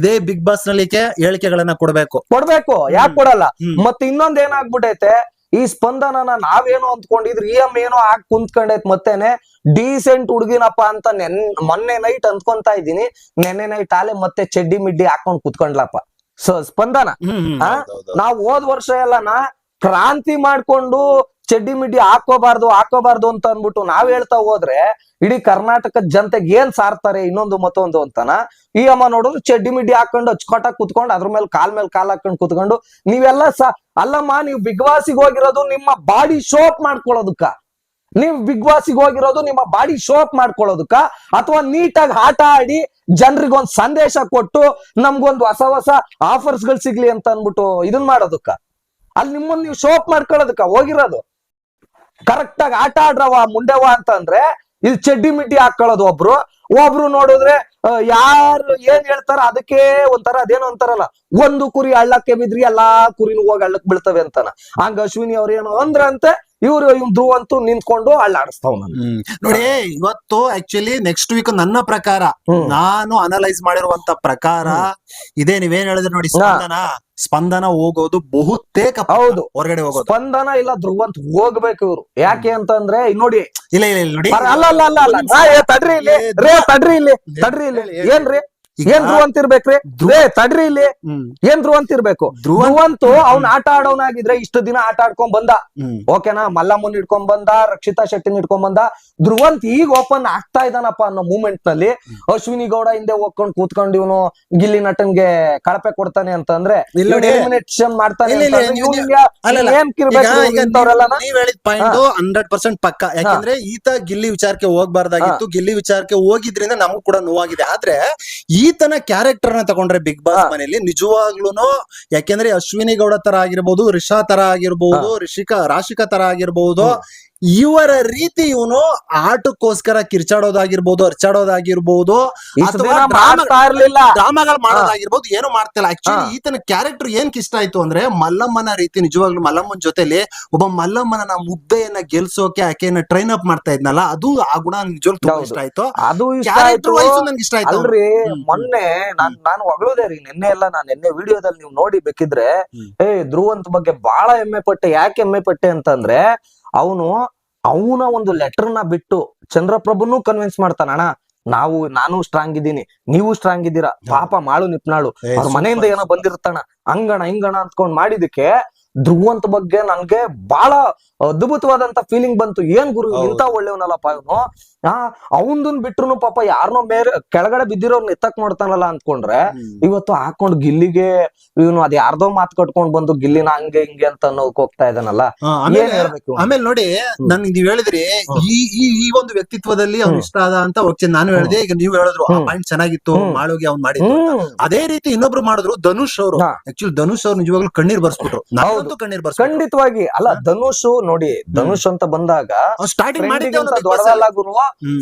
ಇದೇ ಬಿಗ್ ಬಾಸ್ನಲ್ಲಿ ಹೇಳಿಕೆಗಳನ್ನ ಕೊಡ್ಬೇಕು. ಕೊಡ್ಬೇಕು. ಯಾಕೆ ಕೊಡಲ್ಲ. ಮತ್ತೆ ಇನ್ನೊಂದ್ ಏನಾಗ್ಬಿಟ್ಟೈತೆ ಈ ಸ್ಪಂದನನ ನಾವೇನೋ ಅಂದ್ಕೊಂಡಿದ್ರು? ಇ ಎಂ ಏನೋ ಹಾಕಿ ಕುಂತ್ಕೊಂಡೈತ್ ಮತ್ತೇನೆ ಡೀಸೆಂಟ್ ಹುಡುಗಿನಪ್ಪ ಅಂತ ನೆನ್ ಮೊನ್ನೆ ನೈಟ್ ಅಂದ್ಕೊಂತಾ ಇದ್ದೀನಿ. ನೆನ್ನೆ ನೈಟ್ ಆಲೆ ಮತ್ತೆ ಚಡ್ಡಿ ಮಿಡ್ಡಿ ಹಾಕೊಂಡ್ ಕುತ್ಕೊಂಡ್ಲಪ್ಪ. ಸೊ ಸ್ಪಂದನ? ನಾವ್ ಹೋದ್ ವರ್ಷ ಎಲ್ಲಾನ ಕ್ರಾಂತಿ ಮಾಡ್ಕೊಂಡು ಚಡ್ಡಿ ಮಿಡ್ಡಿ ಹಾಕೋಬಾರ್ದು ಹಾಕೋಬಾರ್ದು ಅಂತ ಅಂದ್ಬಿಟ್ಟು ನಾವ್ ಹೇಳ್ತಾ ಹೋದ್ರೆ ಇಡೀ ಕರ್ನಾಟಕದ ಜನತೆಗೆ ಏನ್ ಸಾರ್ತಾರೆ ಇನ್ನೊಂದು ಮತ್ತೊಂದು ಅಂತನ? ಈ ಅಮ್ಮ ನೋಡಿದ್ರು ಚಡ್ಡಿ ಮಿಡ್ಡಿ ಹಾಕೊಂಡು ಅಚ್ಕೊಟ್ಟ ಕುತ್ಕೊಂಡು ಅದ್ರ ಮೇಲೆ ಕಾಲ್ ಮೇಲೆ ಕಾಲ್ ಹಾಕೊಂಡು ಕುತ್ಕೊಂಡು ನೀವೆಲ್ಲ ಸ, ಅಲ್ಲಮ್ಮ ನೀವು ಬಿಗ್ ಬಾಸಿಗೆ ಹೋಗಿರೋದು ನಿಮ್ಮ ಬಾಡಿ ಶೋಪ್ ಮಾಡ್ಕೊಳ್ಳೋದಕ್ಕ. ನೀವು ಬಿಗ್ ಬಾಸಿಗೆ ಹೋಗಿರೋದು ನಿಮ್ಮ ಬಾಡಿ ಶೋಪ್ ಮಾಡ್ಕೊಳ್ಳೋದಕ್ಕ. ಅಥವಾ ನೀಟಾಗಿ ಆಟ ಆಡಿ ಜನರಿಗೊಂದು ಸಂದೇಶ ಕೊಟ್ಟು ನಮ್ಗೊಂದು ಹೊಸ ಹೊಸ ಆಫರ್ಸ್ಗಳು ಸಿಗ್ಲಿ ಅಂತ ಅಂದ್ಬಿಟ್ಟು ಇದನ್ ಮಾಡೋದಕ್ಕ. ಅಲ್ಲಿ ನಿಮ್ಮನ್ನ ನೀವು ಶೋಪ್ ಮಾಡ್ಕೊಳ್ಳೋದಕ್ಕ, ಹೋಗಿರೋದು. ಕರೆಕ್ಟ್ ಆಗಿ ಆಟ ಆಡ್ರವ ಮುಂಡೆವ ಅಂತಂದ್ರೆ ಇದು ಚಡ್ಡಿ ಮಿಡ್ಡಿ ಹಾಕೊಳ್ಳೋದು ಒಬ್ರು. ಒಬ್ರು ನೋಡಿದ್ರೆ ಯಾರು ಏನ್ ಹೇಳ್ತಾರ ಅದಕ್ಕೆ ಒಂಥರ, ಅದೇನೋ ಅಂತಾರಲ್ಲ ಒಂದು ಕುರಿ ಹಳ್ಳಕ್ಕೆ ಬಿದ್ರಿ ಎಲ್ಲಾ ಕುರಿನೂ ಹೋಗಿ ಹಳ್ಳಕ್ ಬೀಳ್ತವೆ ಅಂತಾನ. ಹಂಗ ಅಶ್ವಿನಿ ಅವ್ರ ಏನೋ ಅಂತ ಇವ್ರು ಇವ್ ಧ್ರುವ ಅಂತೂ ನಿಂತ್ಕೊಂಡು ಅಳ್ಳಾಡಿಸ್ತಾವ್ ನಾನು ನೋಡಿ ಇವತ್ತು ಆಕ್ಚುಲಿ ನೆಕ್ಸ್ಟ್ ವೀಕ್ ನನ್ನ ಪ್ರಕಾರ ನಾನು ಅನಲೈಸ್ ಮಾಡಿರುವಂತ ಪ್ರಕಾರ ಇದೇ ನೀವೇನ್ ಹೇಳಿದ್ರೆ ನೋಡಿ ಸ್ಪಂದನ ಸ್ಪಂದನ ಹೋಗೋದು ಬಹುತೇಕ ಹೌದು. ಹೊರಗಡೆ ಹೋಗೋದು. ಸ್ಪಂದನ ಇಲ್ಲ ಧ್ರುವ ಅಂತ ಹೋಗ್ಬೇಕು ಇವ್ರು. ಯಾಕೆ ಅಂತಂದ್ರೆ ನೋಡಿ. ಇಲ್ಲ ಇಲ್ಲ ಇಲ್ಲ ನೋಡಿ. ಅಲ್ಲ ಅಲ್ಲ ಅಲ್ಲ ಅಲ್ಲ. ತಡ್ರಿ ಇಲ್ಲಿ. ರೇ ತಡ್ರಿ ಇಲ್ಲಿ ತಡ್ರಿ ಇಲ್ಲಿ. ಏನ್ರಿ? ಏನ್ ಧ್ರುವ ಅಂತ ಇರ್ಬೇಕ್ರಿ? ಧ್ರುವೇ ತಡ್ರಿ ಇಲ್ಲಿ. ಏನ್ ಧ್ರುವ ಅಂತ ಇರ್ಬೇಕು? ಧ್ರುವ ಧ್ರುವಂತು ಅವ್ನ್ ಆಟ ಆಡೋನಾಗಿದ್ರೆ ಇಷ್ಟು ದಿನ ಆಟ ಆಡ್ಕೊಂಡ್ ಬಂದ. ಓಕೆನಾ? ಮಲ್ಲಮ್ಮನ್ ಇಟ್ಕೊಂಡ್ ಬಂದ ರಕ್ಷಿತಾ ಶೆಟ್ಟಿನ ಇಟ್ಕೊಂಡ್ ಬಂದ. ಧ್ರುವಂತ್ ಈಗ ಓಪನ್ ಆಗ್ತಾ ಇದಾನಪ್ಪ ಅನ್ನೋ ಮೂಮೆಂಟ್ನಲ್ಲಿ ಅಶ್ವಿನಿ ಗೌಡ ಹಿಂದೆ ಹೋಗ್ಕೊಂಡ್ ಕೂತ್ಕೊಂಡು ಇವನು ಗಿಲ್ಲಿ ನಟನ್ಗೆ ಕಳಪೆ ಕೊಡ್ತಾನೆ ಅಂತ ಅಂದ್ರೆ ಎಲಿಮಿನೇಷನ್ ಮಾಡ್ತಾನೆ ಹಂಡ್ರೆಡ್ ಪರ್ಸೆಂಟ್ ಪಕ್ಕ. ಯಾಕಂದ್ರೆ ಈತ ಗಿಲ್ಲಿ ವಿಚಾರಕ್ಕೆ ಹೋಗ್ಬಾರ್ದಾಗಿತ್ತು. ಗಿಲ್ಲಿ ವಿಚಾರಕ್ಕೆ ಹೋಗಿದ್ರಿಂದ ನಮಗೂ ಕೂಡ ನೋವಾಗಿದೆ. ಆದ್ರೆ ಈತನ ಕ್ಯಾರೆಕ್ಟರ್ನ ತಗೊಂಡ್ರೆ ಬಿಗ್ ಬಾಸ್ ಮನೆಯಲ್ಲಿ ನಿಜವಾಗ್ಲೂನು ಯಾಕೆಂದ್ರೆ ಅಶ್ವಿನಿ ಗೌಡ ತರ ಆಗಿರ್ಬೋದು ರಿಷಾ ತರ ಆಗಿರ್ಬೋದು ರಿಷಿಕಾ ರಾಶಿಕಾ ತರ ಆಗಿರ್ಬೋದು ಇವರ ರೀತಿ ಇವನು ಆಟಕ್ಕೋಸ್ಕರ ಕಿರ್ಚಾಡೋದಾಗಿರ್ಬೋದು ಅರ್ಚಾಡೋದಾಗಿರ್ಬೋದು ಡ್ರಾಮಾಗಳು ಮಾಡೋದಾಗಿರ್ಬೋದು ಏನು ಮಾಡ್ತಿಲ್ಲ. ಆಕ್ಚುಲಿ. ಈತನ ಕ್ಯಾರೆಕ್ಟರ್ ಏನ್ ಇಷ್ಟ ಆಯ್ತು ಅಂದ್ರೆ ಮಲ್ಲಮ್ಮನ ರೀತಿ ನಿಜವಾಗ್ಲೂ ಮಲ್ಲಮ್ಮನ ಜೊತೆಲಿ ಒಬ್ಬ ಮಲ್ಲಮ್ಮನ ಮುದ್ದೆಯನ್ನ ಗೆಲ್ಸೋಕೆ ಆಕೆಯನ್ನ ಟ್ರೈನ್ ಅಪ್ ಮಾಡ್ತಾ ಇದ್ನಲ್ಲ ಅದು ಆ ಗುಣ ನಿಜವಾಗ್ ತುಂಬಾ ಇಷ್ಟ ಆಯ್ತು. ಅದು ಕ್ಯಾರೆಕ್ಟರ್ ವೈಸ್ ನನ್ಗೆ ಇಷ್ಟ ಆಯ್ತು. ಅಲ್ರಿ ಮೊನ್ನೆ ನಾನ್ ನಾನು ಹೊಗಳೋದೇ ರೀ ನಿನ್ನೆ ಎಲ್ಲ ನಾನು ನಿನ್ನೆ ವಿಡಿಯೋದಲ್ಲಿ ನೀವು ನೋಡಿ ಬೇಕಿದ್ರೆ. ಏ ಧ್ರುವಂತ ಬಗ್ಗೆ ಬಹಳ ಹೆಮ್ಮೆ ಪಟ್ಟೆ ಯಾಕೆ ಹೆಮ್ಮೆ ಪಟ್ಟೆ ಅಂತಂದ್ರೆ ಅವನು ಅವನ ಒಂದು ಲೆಟರ್ನ ಬಿಟ್ಟು ಚಂದ್ರಪ್ರಭುನು ಕನ್ವಿನ್ಸ್ ಮಾಡ್ತಾನ ಅಣ್ಣ ನಾವು ನಾನು ಸ್ಟ್ರಾಂಗ್ ಇದ್ದೀನಿ ನೀವು ಸ್ಟ್ರಾಂಗ್ ಇದ್ದೀರಾ ಪಾಪ ಮಾಳು ನಿಪ್ನಾಳು ಅವ್ರ ಮನೆಯಿಂದ ಏನೋ ಬಂದಿರ್ತಾನ ಹಂಗಣ ಹಿಂಗಣ ಅಂತ್ಕೊಂಡ್ ಮಾಡಿದಕ್ಕೆ ಧ್ರುವಂತ ಬಗ್ಗೆ ನನ್ಗೆ ಬಹಳ ಅದ್ಭುತವಾದಂತ ಫೀಲಿಂಗ್ ಬಂತು. ಏನ್ ಗುರು. ಇಂತ ಒಳ್ಳೆಯವನಲ್ಲಪ್ಪ ಇವನು ಆ ಅವನ್ ಬಿಟ್ರು ಪಾಪ ಯಾರನ್ನೋ ಮೇರೆ ಕೆಳಗಡೆ ಬಿದ್ದಿರೋರ್ನ ಎತ್ತಕ್ ನೋಡ್ತಾನಲ್ಲ ಅಂದ್ಕೊಂಡ್ರೆ ಇವತ್ತು ಹಾಕೊಂಡ್ ಗಿಲ್ಲಿಗೆ ಇವನು ಅದ್ ಯಾರ್ದೋ ಮಾತ್ ಕಟ್ಕೊಂಡ್ ಬಂದು ಗಿಲ್ಲಿನ ಹಂಗೆ ಹಿಂಗೆ ಅಂತ ಅನ್ನೋಕ್ ಹೋಗ್ತಾ ಇದಾನಲ್ಲ? ಆಮೇಲೆ ನೋಡಿ ನನ್ ನೀವ್ ಹೇಳಿದ್ರಿ ಈ ಈ ಈ ಒಂದು ವ್ಯಕ್ತಿತ್ವದಲ್ಲಿ ಅವ್ನು ಇಷ್ಟ ಆದ ಅಂತ ಹೋಗ್ತೀನಿ. ನಾನು ಹೇಳಿದೆ ಈಗ ನೀವು ಹೇಳಿದ್ರು ಪಾಯಿಂಟ್ ಚೆನ್ನಾಗಿತ್ತು ಮಾಡೋಗಿ ಅವ್ನ್. ಹ್ಮ್. ಅದೇ ರೀತಿ ಇನ್ನೊಬ್ರು ಮಾಡಿದ್ರು ಧನುಷ್ ಅವರು. ಆಕ್ಚುಲಿ ಧನುಷ್ ಅವ್ರು ನಿಜವಾಗ್ಲೂ ಕಣ್ಣೀರ್ ಬರ್ಸ್ಬಿಟ್ರು. ನಾವು ಕಣ್ಣೀರ್ ಬರ್ಸ್ ಖಂಡಿತವಾಗಿ. ಅಲ್ಲ ಧನುಷ್ ನೋಡಿ ಧನುಷ್ ಅಂತ ಬಂದಾಗ. ದೊಡ್ಡದಲ್ಲ ಗುರು.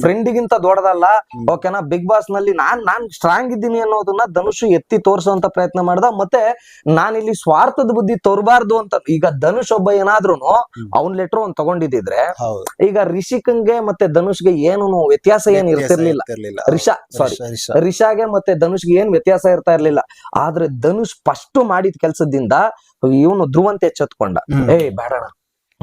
ಫ್ರೆಂಡಿಗಿಂತ ದೊಡ್ಡದಲ್ಲ. ಓಕೆನಾ ಬಿಗ್ ಬಾಸ್ನಲ್ಲಿ ನಾನ್ ನಾನ್ ಸ್ಟ್ರಾಂಗ್ ಇದ್ದೀನಿ ಅನ್ನೋದನ್ನ ಧನುಷ್ ಎತ್ತಿ ತೋರಿಸುವಂತ ಪ್ರಯತ್ನ ಮಾಡ್ದ ಮತ್ತೆ ನಾನಿಲ್ಲಿ ಸ್ವಾರ್ಥದ ಬುದ್ಧಿ ತೋರ್ಬಾರ್ದು ಅಂತ ಈಗ ಧನುಷ್ ಒಬ್ಬ ಏನಾದ್ರು. ಅವ್ನ್ ಲೆಟರ್ ಒಂದ್ ತಗೊಂಡಿದ್ರೆ ಈಗ ರಿಷಿಕಂಗೆ ಮತ್ತೆ ಧನುಷ್ಗೆ ಏನು ವ್ಯತ್ಯಾಸ ಏನ್ ಇರ್ತಿರ್ಲಿಲ್ಲ. ರಿಷಾ ಸಾರಿ ರಿಷಾ, ರಿಷಾ. ರಿಷಾಗೆ ಮತ್ತೆ ಧನುಷ್ಗೆ ಏನ್ ವ್ಯತ್ಯಾಸ ಇರ್ತಾ ಇರ್ಲಿಲ್ಲ ಆದ್ರೆ ಧನುಷ್ ಫಸ್ಟ್ ಮಾಡಿದ ಕೆಲ್ಸದಿಂದ ಇವನು ಧ್ರುವಂತ ಎಚ್ಚೆತ್ಕೊಂಡ ಏಯ್ ಏ ಬೇಡಣ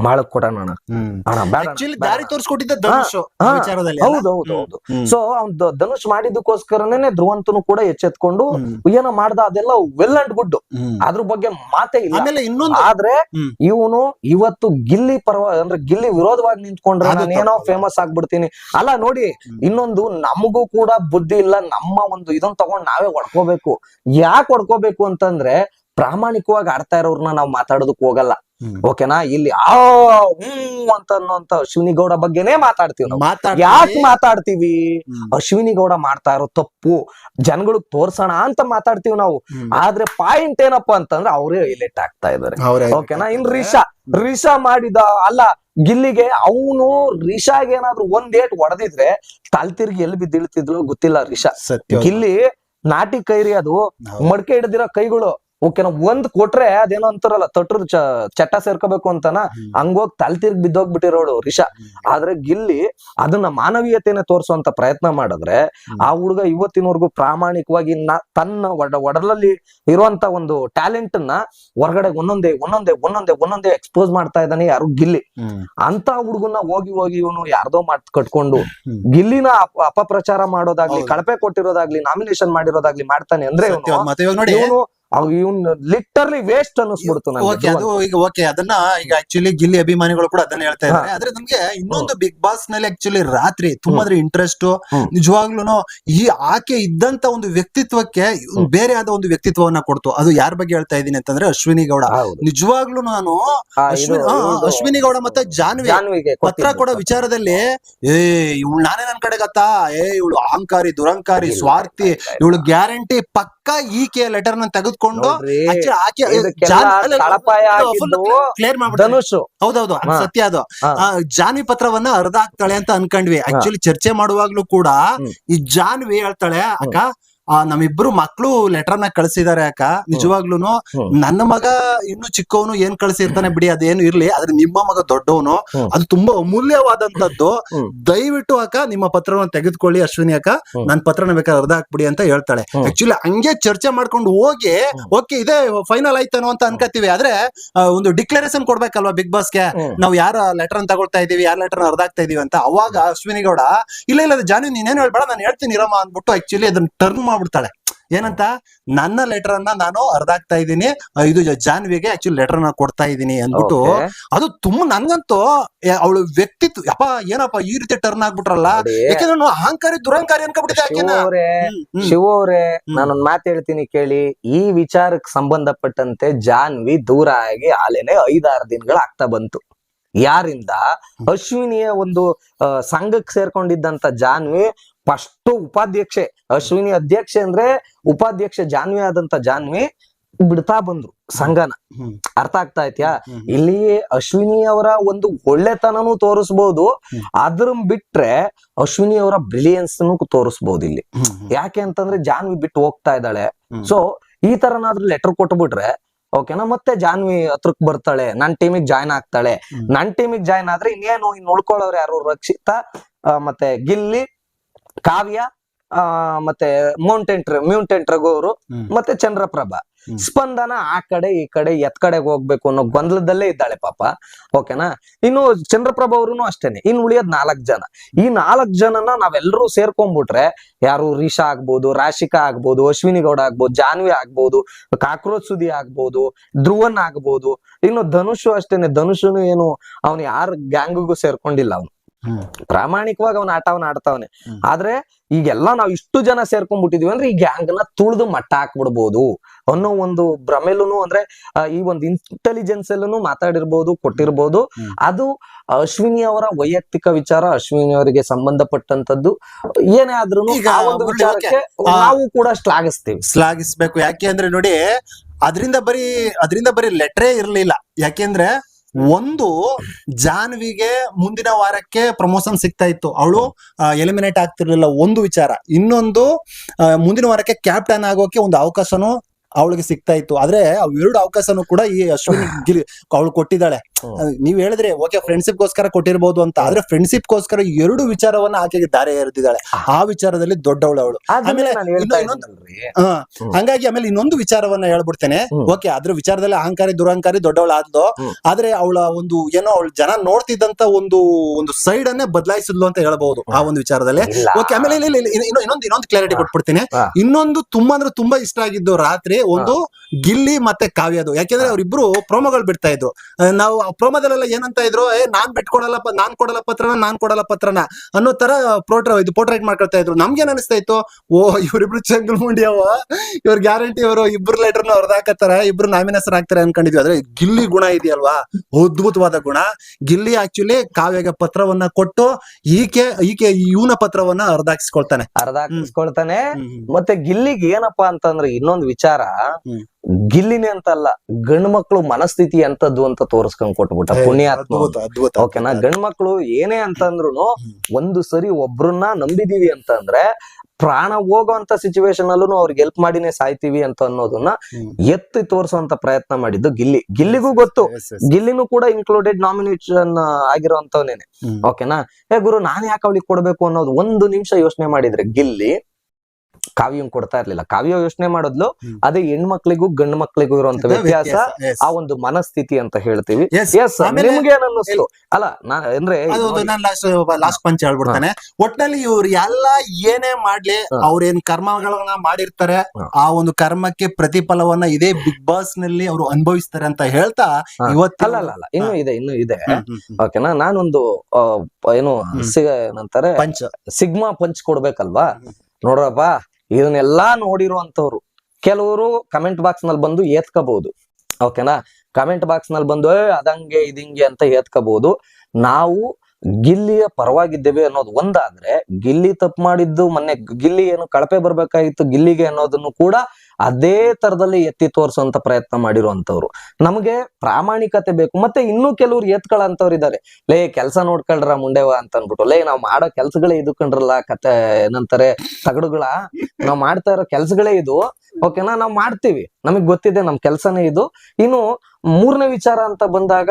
ಮಾಡಕ್ ಕೊಡೋಣ ಅಣ್ಣ ಹ್ಮ್. ಅಣ್ಣ ಬೇಡ Actually ದಾರಿ ತೋರಿಸ್ಕೊಟ್ಟಿದ್ದೆ ಧನುಷ್ ಆ ಹಾ. ವಿಚಾರದಲ್ಲಿ ಹೌದು ಅಲ್ಲ? ಹೌದು ಹೌದು ಹ್ಮ್. ಸೊ ಅವ್ನ್ ದ- ಧನುಷ್ ಮಾಡಿದ್ದಕ್ಕೋಸ್ಕರನೇ ಧ್ರುವಂತನು ಕೂಡ ಎಚ್ಚೆತ್ಕೊಂಡು ಹ್ಮ್. ಏನೋ ಮಾಡ್ದ ಅದೆಲ್ಲ ವೆಲ್ ಅಂಡ್ ಗುಡ್ ಹ್ಮ್. ಅದ್ರ ಬಗ್ಗೆ ಮಾತೇ ಇಲ್ಲ ಆಮೇಲೆ ಇನ್ನೊಂದು ಆದ್ರೆ ಹ್ಮ್. ಇವನು ಇವತ್ತು ಗಿಲ್ಲಿ ಪರವ ಅಂದ್ರೆ ಗಿಲ್ಲಿ ವಿರೋಧವಾಗಿ ನಿಂತ್ಕೊಂಡ್ರೆ ನಾನು ಏನೋ ತಪ್ಪು. ಫೇಮಸ್ ಆಗ್ಬಿಡ್ತೀನಿ ಅಲ್ಲ ನೋಡಿ ಹ್ಮ್. ಇನ್ನೊಂದು ನಮಗೂ ಕೂಡ ಬುದ್ಧಿ ಇಲ್ಲ ನಮ್ಮ ಒಂದು ಇದನ್ನ ತಗೊಂಡ್ ನಾವೇ ಹೊಡ್ಕೋಬೇಕು ಯಾಕೆ ಹೊಡ್ಕೋಬೇಕು ಅಂತಂದ್ರೆ ಪ್ರಾಮಾಣಿಕವಾಗಿ ಆಡ್ತಾ ಇರೋರ್ನ ನಾವು ಮಾತಾಡೋದಕ್ ಹೋಗಲ್ಲ. ಓಕೆನಾ ಇಲ್ಲಿ ಆ ಹ್ಮ್ ಅಂತ ಅನ್ನೋಂತ ಅಶ್ವಿನಿ ಗೌಡ ಬಗ್ಗೆನೇ ಮಾತಾಡ್ತೀವಿ. ಯಾಕೆ ಮಾತಾಡ್ತೀವಿ. ಅಶ್ವಿನಿ ಗೌಡ ಮಾಡ್ತಾ ಇರೋ ತಪ್ಪು ಜನಗಳಿಗೆ ತೋರ್ಸೋಣ ಅಂತ ಮಾತಾಡ್ತೀವಿ ನಾವು. ಆದ್ರೆ ಪಾಯಿಂಟ್ ಏನಪ್ಪಾ ಅಂತಂದ್ರೆ ಅವರೇ ಹೈಲೈಟ್ ಆಗ್ತಾ ಇದಾರೆ. ಓಕೆನಾ ಇನ್ ರಿಷಾ ರಿಷಾ ಮಾಡಿದ ಅಲ್ಲ ಗಿಲ್ಲಿಗೆ ಅವನು ರಿಷಾಗೆ ಏನಾದ್ರು ಒಂದ್ ಏಟ್ ಹೊಡೆದಿದ್ರೆ ತಲ್ ತಿರ್ಗಿ ಎಲ್ಲಿ ಬಿದ್ದಿಳ್ತಿದ್ಲು ಗೊತ್ತಿಲ್ಲ ರಿಷಾ. ಗಿಲ್ಲಿ ನಾಟಿ ಕೈರಿ ಅದು. ಮಡಕೆ ಹಿಡ್ದಿರೋ ಕೈಗಳು. ಓಕೆನಾ ಒಂದ್ ಕೊಟ್ರೆ ಅದೇನೋ ಅಂತಾರಲ್ಲ ತೊಟ್ರ ಚಟ್ಟ ಸೇರ್ಕೋಬೇಕು ಅಂತಾನ. ಹಂಗೋಗ್ ತಲ್ ತಿರ್ಗಿ ಬಿದ್ದೋಗ್ಬಿಟ್ಟಿರೋಡು ರಿಷಾ ಆದ್ರೆ ಗಿಲ್ಲಿ ಅದನ್ನ ಮಾನವೀಯತೆನ ತೋರಿಸುವಂತ ಪ್ರಯತ್ನ ಮಾಡಿದ್ರೆ. ಆ ಹುಡುಗ ಇವತ್ತಿನವರೆಗೂ ಪ್ರಾಮಾಣಿಕವಾಗಿ ತನ್ನ ಒಡ ಒಡಲಲ್ಲಿ ಇರುವಂತ ಒಂದು ಟ್ಯಾಲೆಂಟ್ನ ಹೊರಗಡೆ ಒಂದೊಂದೇ ಒಂದೊಂದೇ ಒಂದೊಂದೇ ಒಂದೊಂದೇ ಎಕ್ಸ್ಪೋಸ್ ಮಾಡ್ತಾ ಇದ್ದಾನೆ ಯಾರು ಗಿಲ್ಲಿ. ಅಂತ ಹುಡುಗನ್ನ ಹೋಗಿ ಹೋಗಿ ಇವನು ಯಾರ್ದೋ ಮಾಡ್ ಕಟ್ಕೊಂಡು ಗಿಲ್ಲಿನ ಅಪ- ಅಪಪ್ರಚಾರ ಮಾಡೋದಾಗ್ಲಿ. ಕಳಪೆ ಕೊಟ್ಟಿರೋದಾಗ್ಲಿ ನಾಮಿನೇಷನ್ ಮಾಡಿರೋದಾಗ್ಲಿ ಮಾಡ್ತಾನೆ ಅಂದ್ರೆ ಇವನು ಇವನ್ ಲಿಟರ್ಲಿ ವೇಸ್ಟ್ ಅನ್ನಿಸ್ಬಿಡ್ತು ಓಕೆ ಅದು ಈಗ ಓಕೆ ಅದನ್ನ ಈಗ ಆಕ್ಚುಲಿ ಗಿಲ್ಲಿ ಅಭಿಮಾನಿಗಳು ಕೂಡ ಅದನ್ನ ಹೇಳ್ತಾ ಇದ್ದಾರೆ. ಆದ್ರೆ ನಮ್ಗೆ ಇನ್ನೊಂದು ಬಿಗ್ ಬಾಸ್ನಲ್ಲಿ ಆಕ್ಚುಲಿ ರಾತ್ರಿ ತುಂಬಾ ಇಂಟ್ರೆಸ್ಟ್ ನಿಜವಾಗ್ಲೂನು ನಿಜವಾಗ್ಲೂ ಈ ಆಕೆ ಇದ್ದಂತ ಒಂದು ವ್ಯಕ್ತಿತ್ವಕ್ಕೆ ಬೇರೆ ಆದ ಒಂದು ವ್ಯಕ್ತಿತ್ವವನ್ನ ಕೊಡ್ತು. ಅದು ಯಾರ ಬಗ್ಗೆ ಹೇಳ್ತಾ ಇದೀನಿ ಅಂತಂದ್ರೆ ಅಶ್ವಿನಿ ಗೌಡ. ನಿಜವಾಗ್ಲೂ ನಾನು ಅಶ್ವಿನಿ ಅಶ್ವಿನಿ ಗೌಡ ಮತ್ತೆ ಜಾನ್ವಿ. ಪತ್ರ ಕೊಡೋ ವಿಚಾರದಲ್ಲಿ ಏ ಇವಳು ನಾನೇ ನನ್ ಕಡೆ ಗತ್ತಾ? ಏ ಇವಳು ಅಹಂಕಾರಿ ದುರಂಕಾರಿ ಸ್ವಾರ್ಥಿ. ಇವಳು ಗ್ಯಾರಂಟಿ ಪಕ್ಕ ಈಕೆ ಲೆಟರ್ನ ತೆಗೆದುಕೊಂಡು ಕ್ಲಿಯರ್ ಮಾಡ್ಬಿಟ್ಟು ಜಾನ್-. ಧನುಷ್. ಹೌದೌದು ಸತ್ಯ ಅದು. ಜಾನ್ವಿ ಪತ್ರವನ್ನ ಅರ್ಧ ಹಾಕ್ತಾಳೆ ಅಂತ ಅನ್ಕೊಂಡ್ವಿ. ಆಕ್ಚುಲಿ ಚರ್ಚೆ ಮಾಡುವಾಗ್ಲೂ ಕೂಡ. ಈ ಜಾನ್ವಿ ಹೇಳ್ತಾಳೆ ಅಕ್ಕ ಆ ನಮ್ಮಿಬ್ರು ಮಕ್ಳು ನ ಕಳ್ಸಿದಾರೆ ಅಕ್ಕ. ನಿಜವಾಗ್ಲೂನು ನನ್ನ ಮಗ ಇನ್ನು ಚಿಕ್ಕವನು ಏನ್ ಕಳ್ಸಿರ್ತಾನೆ ಬಿಡಿ ಅದೇನು ಇರ್ಲಿ ಆದ್ರೆ ನಿಮ್ಮ ಮಗ ದೊಡ್ಡವನು ಅದು ತುಂಬಾ ಅಮೂಲ್ಯವಾದಂತದ್ದು. ದಯವಿಟ್ಟು ಅಕ್ಕ ನಿಮ್ಮ ಪತ್ರವನ್ನು ತೆಗೆದುಕೊಳ್ಳಿ ಅಶ್ವಿನಿ ಅಕ್ಕ. ನನ್ನ ನನ್ ಪತ್ರನ ಬೇಕಾದ್ರೆ ಅರ್ಧ ಹಾಕ್ಬಿಡಿ ಅಂತ ಹೇಳ್ತಾಳೆ. ಆಕ್ಚುಲಿ ಹಂಗೆ ಚರ್ಚೆ ಮಾಡ್ಕೊಂಡು ಹೋಗಿ ಓಕೆ ಇದೇ ಫೈನಲ್ ಆಯ್ತಾನೋ ಅಂತ ಅನ್ಕೋತೀವಿ ಆದ್ರೆ ಒಂದು ಡಿಕ್ಲರೇಷನ್ ಕೊಡ್ಬೇಕಲ್ವಾ ಬಿಗ್ ಬಾಸ್ಗೆ? ನಾವು ಯಾರ ಲೆಟರ್ ತಗೊಳ್ತಾ ಇದೀವಿ ಯಾರ ಲೆಟರ್ ಅರ್ಧ ಆಗ್ತಾ ಇದೀವಿ ಅಂತ. ಅವಾಗ ಅಶ್ವಿನಿ ಗೌಡ ಇಲ್ಲ ಇಲ್ಲ ಜಾನಿ ನೀನೇನು ಹೇಳ್ಬೇಡ ನಾನು ಹೇಳ್ತೀನಿ ಇರಮ್ಮ ಅಂದ್ಬಿಟ್ಟು ಆಕ್ಚುಲಿ ಅದನ್ನ ಟರ್ನ್ ಮಾಡ್ಬಿಡ್ತಾಳೆ. ಏನಂತ? ನನ್ನ ಲೆಟರ್ ಅನ್ನ ನಾನು ಅರ್ಧಾಗ್ತಾ ಇದ್ದೀನಿ. ಇದು ಜಾನ್ವಿಗೆ ಆಕ್ಚುಲಿ ಲೆಟರ್ನ ಕೊಡ್ತಾ ಇದ್ದೀನಿ ಅಂದ್ಬಿಟ್ಟು ಅದು ತುಂಬಾ ನನ್ಗಂತೂ ಅವಳು ವ್ಯಕ್ತಿತ್ವ ಅಪ್ಪ ಏನಪ್ಪ ಈ ರೀತಿ ಟರ್ನ್ ಆಗ್ಬಿಟ್ರಲ್ಲ? ಯಾಕೆಂದ್ರೆ ನಾನು ಅಹಂಕಾರಿ ದುರಂಕಾರಿ ಅನ್ಕೊಬಿಟ್ಟಿದ್ದೆ ಶಿವ ಅವ್ರೆ. ನಾನೊಂದ್ ಮಾತು ಹೇಳ್ತೀನಿ ಕೇಳಿ. ಈ ವಿಚಾರಕ್ಕೆ ಸಂಬಂಧಪಟ್ಟಂತೆ ಜಾನ್ವಿ ದೂರ ಆಗಿ ಆಲೆನೆ ಐದಾರು ದಿನಗಳು ಆಗ್ತಾ ಬಂತು. ಯಾರಿಂದ? ಅಶ್ವಿನಿಯ ಒಂದು ಸಂಘಕ್ಕೆ ಸೇರ್ಕೊಂಡಿದ್ದಂತ ಜಾನ್ವಿ ಫಸ್ಟ್ ಉಪಾಧ್ಯಕ್ಷೆ ಅಶ್ವಿನಿ ಅಧ್ಯಕ್ಷೆ ಅಂದ್ರೆ ಉಪಾಧ್ಯಕ್ಷೆ ಜಾನ್ವಿ ಆದಂತ ಜಾನ್ವಿ ಬಿಡ್ತಾ ಬಂದ್ರು ಸಂಘನ. ಅರ್ಥ ಆಗ್ತಾ ಐತ್ಯಾ ಇಲ್ಲಿ ಅಶ್ವಿನಿ ಅವರ ಒಂದು ಒಳ್ಳೆತನನು ತೋರಿಸಬಹುದು. ಅದ್ರ ಬಿಟ್ರೆ ಅಶ್ವಿನಿ ಅವರ ಬ್ರಿಲಿಯನ್ಸ್ ತೋರಿಸಬಹುದು ಇಲ್ಲಿ. ಯಾಕೆ ಅಂತಂದ್ರೆ ಜಾನ್ವಿ ಬಿಟ್ಟು ಹೋಗ್ತಾ ಇದ್ದಾಳೆ. ಸೊ ಈ ತರನಾದ್ರೂ ಲೆಟರ್ ಕೊಟ್ಬಿಟ್ರೆ ಓಕೆನಾ ಮತ್ತೆ ಜಾನ್ವಿ ಹತ್ರಕ್ ಬರ್ತಾಳೆ ನನ್ ಟೀಮಿಗೆ ಜಾಯ್ನ್ ಆಗ್ತಾಳೆ. ನನ್ ಟೀಮಿಗೆ ಜಾಯ್ನ್ ಆದ್ರೆ ಇನ್ನೇನು ಇನ್ ಉಳ್ಕೊಳ್ಳೋರು ಯಾರು? ರಕ್ಷಿತಾ ಮತ್ತೆ ಗಿಲ್ಲಿ ಕಾವ್ಯ ಆ ಮತ್ತೆ ಮೌಂಟೇನ್ ಮ್ಯೂಂಟೇನ್ ಗೋರು. ಮತ್ತೆ ಚಂದ್ರಪ್ರಭಾ. ಸ್ಪಂದನ ಆ ಕಡೆ ಈ ಕಡೆ ಎತ್ ಕಡೆಗೆ ಹೋಗ್ಬೇಕು ಅನ್ನೋ ಗೊಂದಲದಲ್ಲೇ ಇದ್ದಾಳೆ ಪಾಪ. ಓಕೆನಾ ಇನ್ನು ಚಂದ್ರಪ್ರಭಾ ಅವ್ರು ಅಷ್ಟೇನೆ. ಇನ್ ಉಳಿಯೋದ್ ನಾಲ್ಕ್ ಜನ. ಈ ನಾಲ್ಕ್ ಜನನ ನಾವೆಲ್ಲರೂ ಸೇರ್ಕೊಂಡ್ಬಿಟ್ರೆ ಯಾರು ರೀಶಾ ಆಗ್ಬೋದು ರಾಶಿಕಾ ಆಗ್ಬೋದು ಅಶ್ವಿನಿ ಗೌಡ ಆಗ್ಬೋದು ಜಾನ್ವಿ ಆಗ್ಬೋದು ಕಾಕ್ರೋಚ್ ಸುದಿ ಆಗ್ಬೋದು ಧ್ರುವನ್ ಆಗ್ಬೋದು. ಇನ್ನು ಧನುಷು ಅಷ್ಟೇನೆ. ಧನುಷನು ಏನು ಅವನು ಯಾರ ಗ್ಯಾಂಗಿಗೂ ಸೇರ್ಕೊಂಡಿಲ್ಲ ಅವನು. ಪ್ರಾಮಾಣಿಕವಾಗಿ ಅವನ ಆಟವನ್ನ ಆಡ್ತಾವನೆ. ಆದ್ರೆ ಈಗೆಲ್ಲಾ ನಾವು ಇಷ್ಟು ಜನ ಸೇರ್ಕೊಂಡ್ಬಿಟ್ಟಿದೀವಿ ಅಂದ್ರೆ ಈ ಗ್ಯಾಂಗ್ನ ತುಳಿದು ಮಟ್ಟ ಹಾಕ್ಬಿಡ್ಬೋದು. ಅನ್ನೋ ಒಂದು ಭ್ರಮೆಲೂನು ಅಂದ್ರೆ ಈ ಒಂದು ಇಂಟೆಲಿಜೆನ್ಸ್ ಎಲ್ಲೂ ಮಾತಾಡಿರ್ಬೋದು ಕೊಟ್ಟಿರ್ಬೋದು. ಅದು ಅಶ್ವಿನಿ ಅವರ ವೈಯಕ್ತಿಕ ವಿಚಾರ ಅಶ್ವಿನಿ ಅವರಿಗೆ ಸಂಬಂಧಪಟ್ಟಂತದ್ದು. ಏನೇ ಆದ್ರೂ ವಿಚಾರಕ್ಕೆ ನಾವು ಕೂಡ ಶ್ಲಾಘಿಸ್ತೀವಿ. ಶ್ಲಾಘಿಸ್ಬೇಕು. ಯಾಕೆ ಅಂದ್ರೆ ನೋಡಿ ಅದರಿಂದ ಬರೀ ಅದರಿಂದ ಬರೀ ಲೆಟ್ರೇ ಇರ್ಲಿಲ್ಲ. ಯಾಕೆಂದ್ರೆ ಒಂದು ಜಾನ್ವಿಗೆ ಮುಂದಿನ ವಾರಕ್ಕೆ ಪ್ರಮೋಷನ್ ಸಿಗ್ತಾ ಇತ್ತು. ಅವಳು ಎಲಿಮಿನೇಟ್ ಆಗ್ತಿರ್ಲಿಲ್ಲ ಒಂದು ವಿಚಾರ. ಇನ್ನೊಂದು ಮುಂದಿನ ವಾರಕ್ಕೆ ಕ್ಯಾಪ್ಟನ್ ಆಗೋಕೆ ಒಂದು ಅವಕಾಶನೂ ಅವಳಿಗೆ ಸಿಗ್ತಾ ಇತ್ತು. ಆದ್ರೆ ಅವೆರಡು ಅವಕಾಶನೂ ಕೂಡ ಈ ಅಶ್ವಿನಿ ಗಿರಿ ಅವಳು ಕೊಟ್ಟಿದ್ದಾಳೆ. ನೀವ್ ಹೇಳಿದ್ರೆ ಓಕೆ ಫ್ರೆಂಡ್ಶಿಪ್ ಗೋಸ್ಕರ ಕೊಟ್ಟಿರ್ಬೋದು ಅಂತ. ಆದ್ರೆ ಫ್ರೆಂಡ್ಶಿಪ್ ಗೋಸ್ಕರ ಎರಡು ವಿಚಾರವನ್ನ ಆಕೆಗೆ ದಾರಿ ಎರೆದಿದ್ದಾಳೆ. ಆ ವಿಚಾರದಲ್ಲಿ ದೊಡ್ಡವಳು ಅವಳು. ಆಮೇಲೆ. ಹಂಗಾಗಿ ಆಮೇಲೆ ಇನ್ನೊಂದು ವಿಚಾರವನ್ನ ಹೇಳ್ಬಿಡ್ತೇನೆ. ಓಕೆ ಅದ್ರ ವಿಚಾರದಲ್ಲಿ ಅಹಂಕಾರಿ ದುರಹಂಕಾರಿ ದೊಡ್ಡವಳು ಆದ್ಲು ಆದ್ರೆ ಅವಳ ಒಂದು ಏನೋ ಅವಳು ಜನ ನೋಡ್ತಿದ್ದಂತ ಒಂದು ಒಂದು ಸೈಡ್ ಅನ್ನೇ ಬದಲಾಯಿಸಿದ್ಲು ಅಂತ ಹೇಳ್ಬಹುದು ಆ ಒಂದು ವಿಚಾರದಲ್ಲಿ. ಓಕೆ ಆಮೇಲೆ ಇನ್ನೊಂದು ಇನ್ನೊಂದು ಕ್ಲಾರಿಟಿ ಕೊಟ್ಬಿಡ್ತೇನೆ. ಇನ್ನೊಂದು ತುಂಬಾ ಅಂದ್ರೆ ತುಂಬಾ ಇಷ್ಟ ಆಗಿದ್ದು ರಾತ್ರಿ ಒಂದು ಗಿಲ್ಲಿ ಮತ್ತೆ ಕಾವ್ಯದು ಯಾಕಂದ್ರೆ ಅವ್ರಿಬ್ರು ಪ್ರೋಮೋಗಳು ಬಿಡ್ತಾ ಇದ್ರು. ನಾವು ಪ್ರೋಮೋದಲ್ಲೆಲ್ಲ ಏನಂತ ಇದ್ರು ಏ ನಾನ್ ಬಿಟ್ಕೊಡಲ್ಲ ನಾನ್ ಕೊಡಲ್ಲ ಪತ್ರನ ನಾನ್ ಕೊಡಲ್ಲ ಪತ್ರನ ಅನ್ನೋ ತರ ಪ್ರೋಟ್ರ ಇದು ಪೋರ್ಟ್ರೇಟ್ ಮಾಡ್ಕೊಳ್ತಾ ಇದ್ರು. ನಮ್ಗೇನ್ ಅನಿಸ್ತಾ ಇತ್ತು ಓ ಇವ್ರಿಬ್ರು ಚಂಗಲ್ ಮುಂಡಿಯವ ಇವ್ರ ಗ್ಯಾರಂಟಿ ಅವರು ಇಬ್ರು ಲೆಟರ್ನ ಹೊರದಾಕತ್ತಾರ ಇಬ್ರು ನಾಮಿನೇಷನ್ ಆಗ್ತಾರೆ ಅನ್ಕೊಂಡಿದ್ವಿ. ಆದ್ರೆ ಗಿಲ್ಲಿ ಗುಣ ಇದೆಯಲ್ವಾ? ಅದ್ಭುತವಾದ ಗುಣ. ಗಿಲ್ಲಿ ಆಕ್ಚುಲಿ ಕಾವ್ಯಗೆ ಪತ್ರವನ್ನ ಕೊಟ್ಟು ಈಕೆ ಈಕೆ ಇವನ ಪತ್ರವನ್ನ ಅರ್ಧಾಕಿಸ್ಕೊಳ್ತಾನೆ. ಅರ್ಧ ಹಾಕಿಸ್ಕೊಳ್ತಾನೆ ಮತ್ತೆ ಗಿಲ್ಲಿಗೆ ಏನಪ್ಪಾ ಅಂತಂದ್ರೆ ಇನ್ನೊಂದು ವಿಚಾರ. ಗಿಲ್ಲಿನೇ ಅಂತಲ್ಲ ಗಂಡು ಮಕ್ಳು ಮನಸ್ಥಿತಿ ಎಂತದ್ದು ಅಂತ ತೋರಿಸ್ಕೊಂಡ್ ಕೊಟ್ಬಿಟ್ಟ ಪುಣ್ಯಾತ್ಮ ಓಕೆನಾ? ಗಂಡ್ ಮಕ್ಳು ಏನೇ ಅಂತಂದ್ರು ಒಂದು ಸರಿ ಒಬ್ರನ್ನ ನಂಬಿದೀವಿ ಅಂತಂದ್ರೆ ಪ್ರಾಣ ಹೋಗೋಂತ ಸಿಚುವೇಶನ್ ಅಲ್ಲೂ ಅವ್ರಿಗೆ ಹೆಲ್ಪ್ ಮಾಡಿನೇ ಸಾಯ್ತೀವಿ ಅಂತ ಅನ್ನೋದನ್ನ. ಎತ್ತಿ ತೋರಿಸುವಂತ ಪ್ರಯತ್ನ ಮಾಡಿದ್ದು ಗಿಲ್ಲಿ. ಗಿಲ್ಲಿಗೂ ಗೊತ್ತು. ಗಿಲ್ಲಿನೂ ಕೂಡ ಇನ್ಕ್ಲೂಡೆಡ್ ನಾಮಿನೇಷನ್ ಆಗಿರೋಂತವನೇನೆ. ಓಕೆನಾ? ಏ ಗುರು ನಾನು ಯಾಕೆ ಅವಳಿಗೆ ಕೊಡ್ಬೇಕು ಅನ್ನೋದು ಒಂದು ನಿಮಿಷ ಯೋಚನೆ ಮಾಡಿದ್ರೆ ಗಿಲ್ಲಿ ಕಾವ್ಯಂ ಕೊಡ್ತಾ ಇರ್ಲಿಲ್ಲ. ಕಾವ್ಯ ಯೋಚನೆ ಮಾಡಿದ್ಲು. ಅದೇ ಹೆಣ್ಮಕ್ಳಿಗೂ ಗಂಡು ಮಕ್ಳಿಗೂ ಇರುವಂತ ವ್ಯತ್ಯಾಸ. ಆ ಒಂದು ಮನಸ್ಥಿತಿ ಅಂತ ಹೇಳ್ತೀವಿ. ಎಸ್ ನಿಮ್ಗೆ ಅನ್ನಿಸ್ತು ಅಲ್ಲ ನಾ ಅಂದ್ರೆ ನಾನು ಲಾಸ್ಟ್ ಲಾಸ್ಟ್ ಪಂಚ್ ಹೇಳ್ಬಿಡ್ತಾನೆ. ಒಟ್ನಲ್ಲಿ ಇವ್ರು ಎಲ್ಲ ಏನೇ ಮಾಡ್ಲಿ. ಅವ್ರೇನ್ ಕರ್ಮಗಳನ್ನ ಮಾಡಿರ್ತಾರೆ ಆ ಒಂದು ಕರ್ಮಕ್ಕೆ ಪ್ರತಿಫಲವನ್ನ ಇದೇ ಬಿಗ್ ಬಾಸ್ನಲ್ಲಿ ಅವರು ಅನುಭವಿಸ್ತಾರೆ ಅಂತ ಹೇಳ್ತಾ ಇವತ್ತಲ್ಲ ಇವತ್ತು ಅಲ್ಲ ಇನ್ನು ಇದೆ ಇನ್ನು ಇದೆ. ಓಕೆನಾ ನಾನೊಂದು ಏನು. ಸಿಗ ಏನಂತಾರೆ ಪಂಚ್ ಸಿಗ್ಮಾ ಪಂಚ್ ಕೊಡ್ಬೇಕಲ್ವಾ. ನೋಡ್ರಪ್ಪ. ಇದನ್ನೆಲ್ಲಾ ನೋಡಿರುವಂತವ್ರು ಕೆಲವರು ಕಮೆಂಟ್ ಬಾಕ್ಸ್ನಲ್ಲಿ ಬಂದು ಏತ್ಕೋಬಹುದು ಓಕೆನಾ ಕಮೆಂಟ್ ಬಾಕ್ಸ್ನಲ್ಲಿ ಬಂದು "ಏ, ಅದಂಗೆ ಇದಿಂಗೆ ಅಂತ ಏತ್ಕೋಬಹುದು ನಾವು ಗಿಲ್ಲಿಯ ಪರವಾಗಿದ್ದೇವೆ ಅನ್ನೋದು ಒಂದಾದ್ರೆ ಗಿಲ್ಲಿ ತಪ್ಪು ಮಾಡಿದ್ದು ಮೊನ್ನೆ ಗಿಲ್ಲಿ ಏನು ಕಳಪೆ ಬರ್ಬೇಕಾಗಿತ್ತು ಗಿಲ್ಲಿಗೆ ಅನ್ನೋದನ್ನು ಕೂಡ ಅದೇ ತರದಲ್ಲಿ ಎತ್ತಿ ತೋರಿಸುವಂತ ಪ್ರಯತ್ನ ಮಾಡಿರುವಂತವ್ರು ನಮಗೆ ಪ್ರಾಮಾಣಿಕತೆ ಬೇಕು. ಮತ್ತೆ ಇನ್ನೂ ಕೆಲವ್ರು ಎತ್ಕೊಳ್ಳಂತವ್ರು ಇದ್ದಾರೆ. ಲೇ, ಕೆಲಸ ನೋಡ್ಕೊಳ್ರ ಮುಂಡೆವ ಅಂತ ಅನ್ಬಿಟ್ಟು ಲೇ, ನಾವ್ ಮಾಡೋ ಕೆಲ್ಸಗಳೇ ಇದು ಕಂಡ್ರಲ್ಲ ಕತೆ ಏನಂತಾರೆ, ತಗಡುಗಳ. ನಾವ್ ಮಾಡ್ತಾ ಇರೋ ಕೆಲ್ಸಗಳೇ ಇದು. ಓಕೆನಾ? ನಾವ್ ಮಾಡ್ತೀವಿ. ನಮಗ್ ಗೊತ್ತಿದೆ ನಮ್ ಕೆಲ್ಸನೇ ಇದು. ಇನ್ನು ಮೂರನೇ ವಿಚಾರ ಅಂತ ಬಂದಾಗ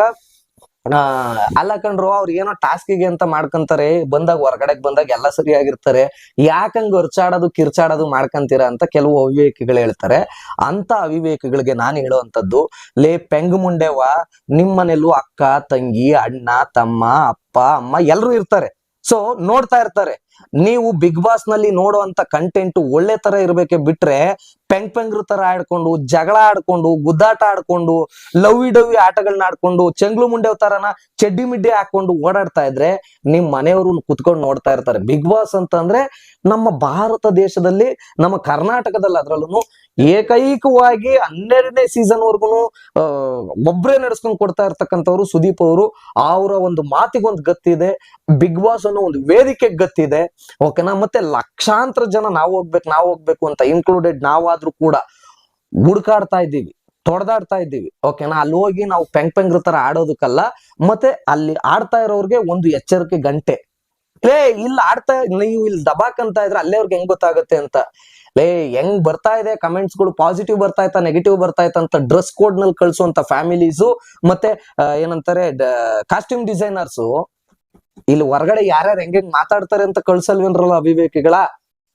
ಅಲ್ಲ ಕಂಡ್ರು ಅವ್ರ ಏನೋ ಟಾಸ್ಕಿಗೆ ಅಂತ ಮಾಡ್ಕೊಂತಾರೆ, ಬಂದಾಗ ಹೊರಗಡೆ ಬಂದಾಗ ಎಲ್ಲ ಸರಿಯಾಗಿರ್ತಾರೆ. ಯಾಕಂಗ್ ಹೊರ್ಚಾಡೋದು ಕಿರ್ಚಾಡೋದು ಮಾಡ್ಕಂತೀರಾ ಅಂತ ಕೆಲವು ಅವಿವೇಕಿಗಳು ಹೇಳ್ತಾರೆ. ಅಂತ ಅವಿವೇಕಿಗಳಿಗೆ ನಾನು ಹೇಳುವಂತದ್ದು ಲೇ ಪೆಂಗ್ ಮುಂಡೆವ ನಿಮ್ಮನೆಲ್ಲೂ ಅಕ್ಕ, ತಂಗಿ, ಅಣ್ಣ, ತಮ್ಮ, ಅಪ್ಪ, ಅಮ್ಮ ಎಲ್ಲರೂ ಇರ್ತಾರೆ. ಸೊ ನೋಡ್ತಾ ಇರ್ತಾರೆ. ನೀವು ಬಿಗ್ ಬಾಸ್ನಲ್ಲಿ ನೋಡುವಂತ ಕಂಟೆಂಟ್ ಒಳ್ಳೆ ತರ ಇರ್ಬೇಕೆ ಬಿಟ್ರೆ ಪೆಂಗ್ ಪೆಂಗ್ರು ತರ ಆಡ್ಕೊಂಡು, ಜಗಳ ಆಡ್ಕೊಂಡು, ಗುದ್ದಾಟ ಆಡ್ಕೊಂಡು, ಲವ್ವಿ ಡವ್ವಿ ಆಟಗಳನ್ನ ಆಡ್ಕೊಂಡು, ಚೆಂಗ್ಲು ಮುಂಡೆ ತರನ ಚಡ್ಡಿ ಮಿಡ್ಡಿ ಹಾಕೊಂಡು ಓಡಾಡ್ತಾ ಇದ್ರೆ ನಿಮ್ ಮನೆಯವರು ಕುತ್ಕೊಂಡು ನೋಡ್ತಾ ಇರ್ತಾರೆ. ಬಿಗ್ ಬಾಸ್ ಅಂತಂದ್ರೆ ನಮ್ಮ ಭಾರತ ದೇಶದಲ್ಲಿ, ನಮ್ಮ ಕರ್ನಾಟಕದಲ್ಲಿ ಅದ್ರಲ್ಲೂ ಏಕೈಕವಾಗಿ ಹನ್ನೆರಡನೇ ಸೀಸನ್ ವರ್ಗುನು ಒಬ್ಬರೇ ನಡೆಸ್ಕೊಂಡು ಕೊಡ್ತಾ ಇರ್ತಕ್ಕಂಥವ್ರು ಸುದೀಪ್ ಅವರು. ಅವರ ಒಂದು ಮಾತಿಗೊಂದು ಗತ್ತಿದೆ. ಬಿಗ್ ಬಾಸ್ ಅನ್ನೋ ಒಂದು ವೇದಿಕೆ ಗತ್ತಿದೆ. ಓಕೆನಾ? ಮತ್ತೆ ಲಕ್ಷಾಂತರ ಜನ ನಾವು ಹೋಗ್ಬೇಕು ನಾವು ಹೋಗ್ಬೇಕು ಅಂತ ಇನ್ಕ್ಲೂಡೆಡ್ ನಾವಾದ್ರೂ ಕೂಡ ಹುಡುಕಾಡ್ತಾ ಇದ್ದೀವಿ, ತೊಡ್ದಾಡ್ತಾ ಇದ್ದೀವಿ. ಓಕೆನಾ? ಅಲ್ಲಿ ಹೋಗಿ ನಾವು ಪೆಂಗ್ ಪೆಂಗ್ರ ತರ ಆಡೋದಕ್ಕಲ್ಲ, ಮತ್ತೆ ಅಲ್ಲಿ ಆಡ್ತಾ ಇರೋರ್ಗೆ ಒಂದು ಎಚ್ಚರಿಕೆ ಗಂಟೆ. ಲೇ ಇಲ್ಲಿ ಆಡ್ತಾ ನೀವು ಇಲ್ಲಿ ದಬಾಕ್ ಅಂತ ಇದ್ರೆ ಅಲ್ಲೇ ಅವ್ರಿಗೆ ಹೆಂಗ್ ಗೊತ್ತಾಗುತ್ತೆ ಅಂತ. ಲೇ ಹೆಂಗ್ ಬರ್ತಾ ಇದೆ ಕಮೆಂಟ್ಸ್ಗಳು? ಪಾಸಿಟಿವ್ ಬರ್ತಾ ಇತ್ತ ನೆಗೆಟಿವ್ ಬರ್ತಾ ಇತ್ತ ಅಂತ ಡ್ರೆಸ್ ಕೋಡ್ನಲ್ಲಿ ಕಳ್ಸುವಂತ ಫ್ಯಾಮಿಲೀಸು ಮತ್ತೆ ಏನಂತಾರೆ ಕಾಸ್ಟ್ಯೂಮ್ ಡಿಸೈನರ್ಸು ಇಲ್ಲಿ ಹೊರಗಡೆ ಯಾರ್ಯಾರು ಹೆಂಗ್ ಹೆಂಗ್ ಮಾತಾಡ್ತಾರೆ ಅಂತ ಕಳ್ಸಲ್ವೇನ್ರಲ್ಲ ಅಭಿವೇಕಿಗಳ?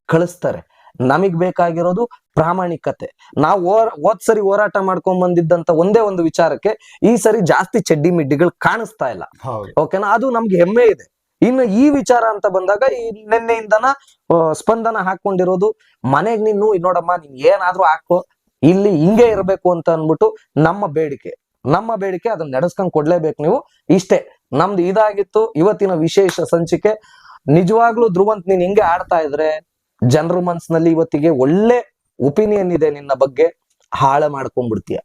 ಕಳಿಸ್ತಾರೆ. ನಮಗ್ ಬೇಕಾಗಿರೋದು ಪ್ರಾಮಾಣಿಕತೆ. ನಾವು ಹೋರ- ಹೋದ್ ಸರಿ ಹೋರಾಟ ಮಾಡ್ಕೊಂಡ್ ಬಂದಿದ್ದಂತ ಒಂದೇ ಒಂದು ವಿಚಾರಕ್ಕೆ ಈ ಸರಿ ಜಾಸ್ತಿ ಚಡ್ಡಿ ಮಿಡ್ಡಿಗಳು ಕಾಣಿಸ್ತಾ ಇಲ್ಲ. ಓಕೆನಾ? ಅದು ನಮ್ಗೆ ಹೆಮ್ಮೆ ಇದೆ. ಇನ್ನು ಈ ವಿಚಾರ ಅಂತ ಬಂದಾಗ ಈ ನಿನ್ನೆಯಿಂದನ ಸ್ಪಂದನ ಹಾಕೊಂಡಿರೋದು, ಮನೆಗ್ ನೀನು ನೋಡಮ್ಮ, ನೀನ್ ಏನಾದ್ರೂ ಹಾಕೋ, ಇಲ್ಲಿ ಹಿಂಗೆ ಇರಬೇಕು ಅಂತ ಅನ್ಬಿಟ್ಟು ನಮ್ಮ ಬೇಡಿಕೆ. ನಮ್ಮ ಬೇಡಿಕೆ ಅದನ್ನ ನಡೆಸ್ಕೊಂಡ್ ಕೊಡ್ಲೇಬೇಕು ನೀವು. ಇಷ್ಟೇ, ನಮ್ದು ಇದಾಗಿತ್ತು, ಇವತ್ತಿನ ವಿಶೇಷ ಸಂಚಿಕೆ. ನಿಜವಾಗ್ಲೂ ಧ್ರುವಂತ್, ನೀನ್ ಹಿಂಗೆ ಆಡ್ತಾ ಇದ್ರೆ, ಜನರ ಮನ್ಸಿನಲ್ಲಿ ಇವತ್ತಿಗೆ ಒಳ್ಳೆ ಒಪಿನಿಯನ್ ಇದೆ ನಿನ್ನ ಬಗ್ಗೆ. ಹಾಳ ಮಾಡ್ಕೊಂಡ್ಬಿಡ್ತೀಯ.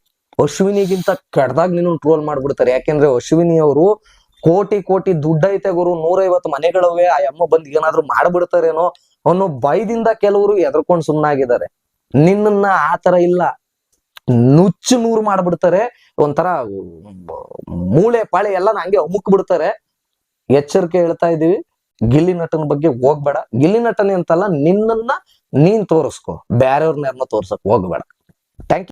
ಅಶ್ವಿನಿಗಿಂತ ಕೆಡ್ದಾಗ ನೀನು ಟ್ರೋಲ್ ಮಾಡ್ಬಿಡ್ತಾರೆ. ಯಾಕೆಂದ್ರೆ ಅಶ್ವಿನಿ ಅವರು ಕೋಟಿ ಕೋಟಿ ದುಡ್ಡೈತೆ ಗುರು. ನೂರೈವತ್ತು ಮನೆಗಳವೆ. ಆ ಅಮ್ಮ ಬಂದ್ ಏನಾದ್ರು ಮಾಡ್ಬಿಡ್ತಾರೇನೋ. ಅನ್ನೋ ಭಯದಿಂದ ಕೆಲವರು ಎದ್ರಕೊಂಡ್ ಸುಮ್ನಾಗಿದ್ದಾರೆ. ನಿನ್ನನ್ನ ಆತರ ಇಲ್ಲ. ನುಚ್ಚು ನೂರು ಮಾಡ್ಬಿಡ್ತಾರೆ. ಒಂಥರ ಮೂಳೆ ಪಾಳೆ ಎಲ್ಲ ಹಂಗೆ ಅಮುಕ್ ಬಿಡ್ತಾರೆ. ಎಚ್ಚರಿಕೆ ಹೇಳ್ತಾ ಇದೀವಿ. ಗಿಲ್ಲಿ ನಟನ ಬಗ್ಗೆ ಹೋಗ್ಬೇಡ. ಗಿಲ್ಲಿ ನಟನೆ ಅಂತಲ್ಲ ನಿನ್ನನ್ನ ನೀನ್ ತೋರಿಸ್ಕೊ. ಬ್ಯಾರೆಯವ್ರನ್ನ ಯಾರನ್ನ ತೋರ್ಸಕ್ ಹೋಗ್ಬೇಡ.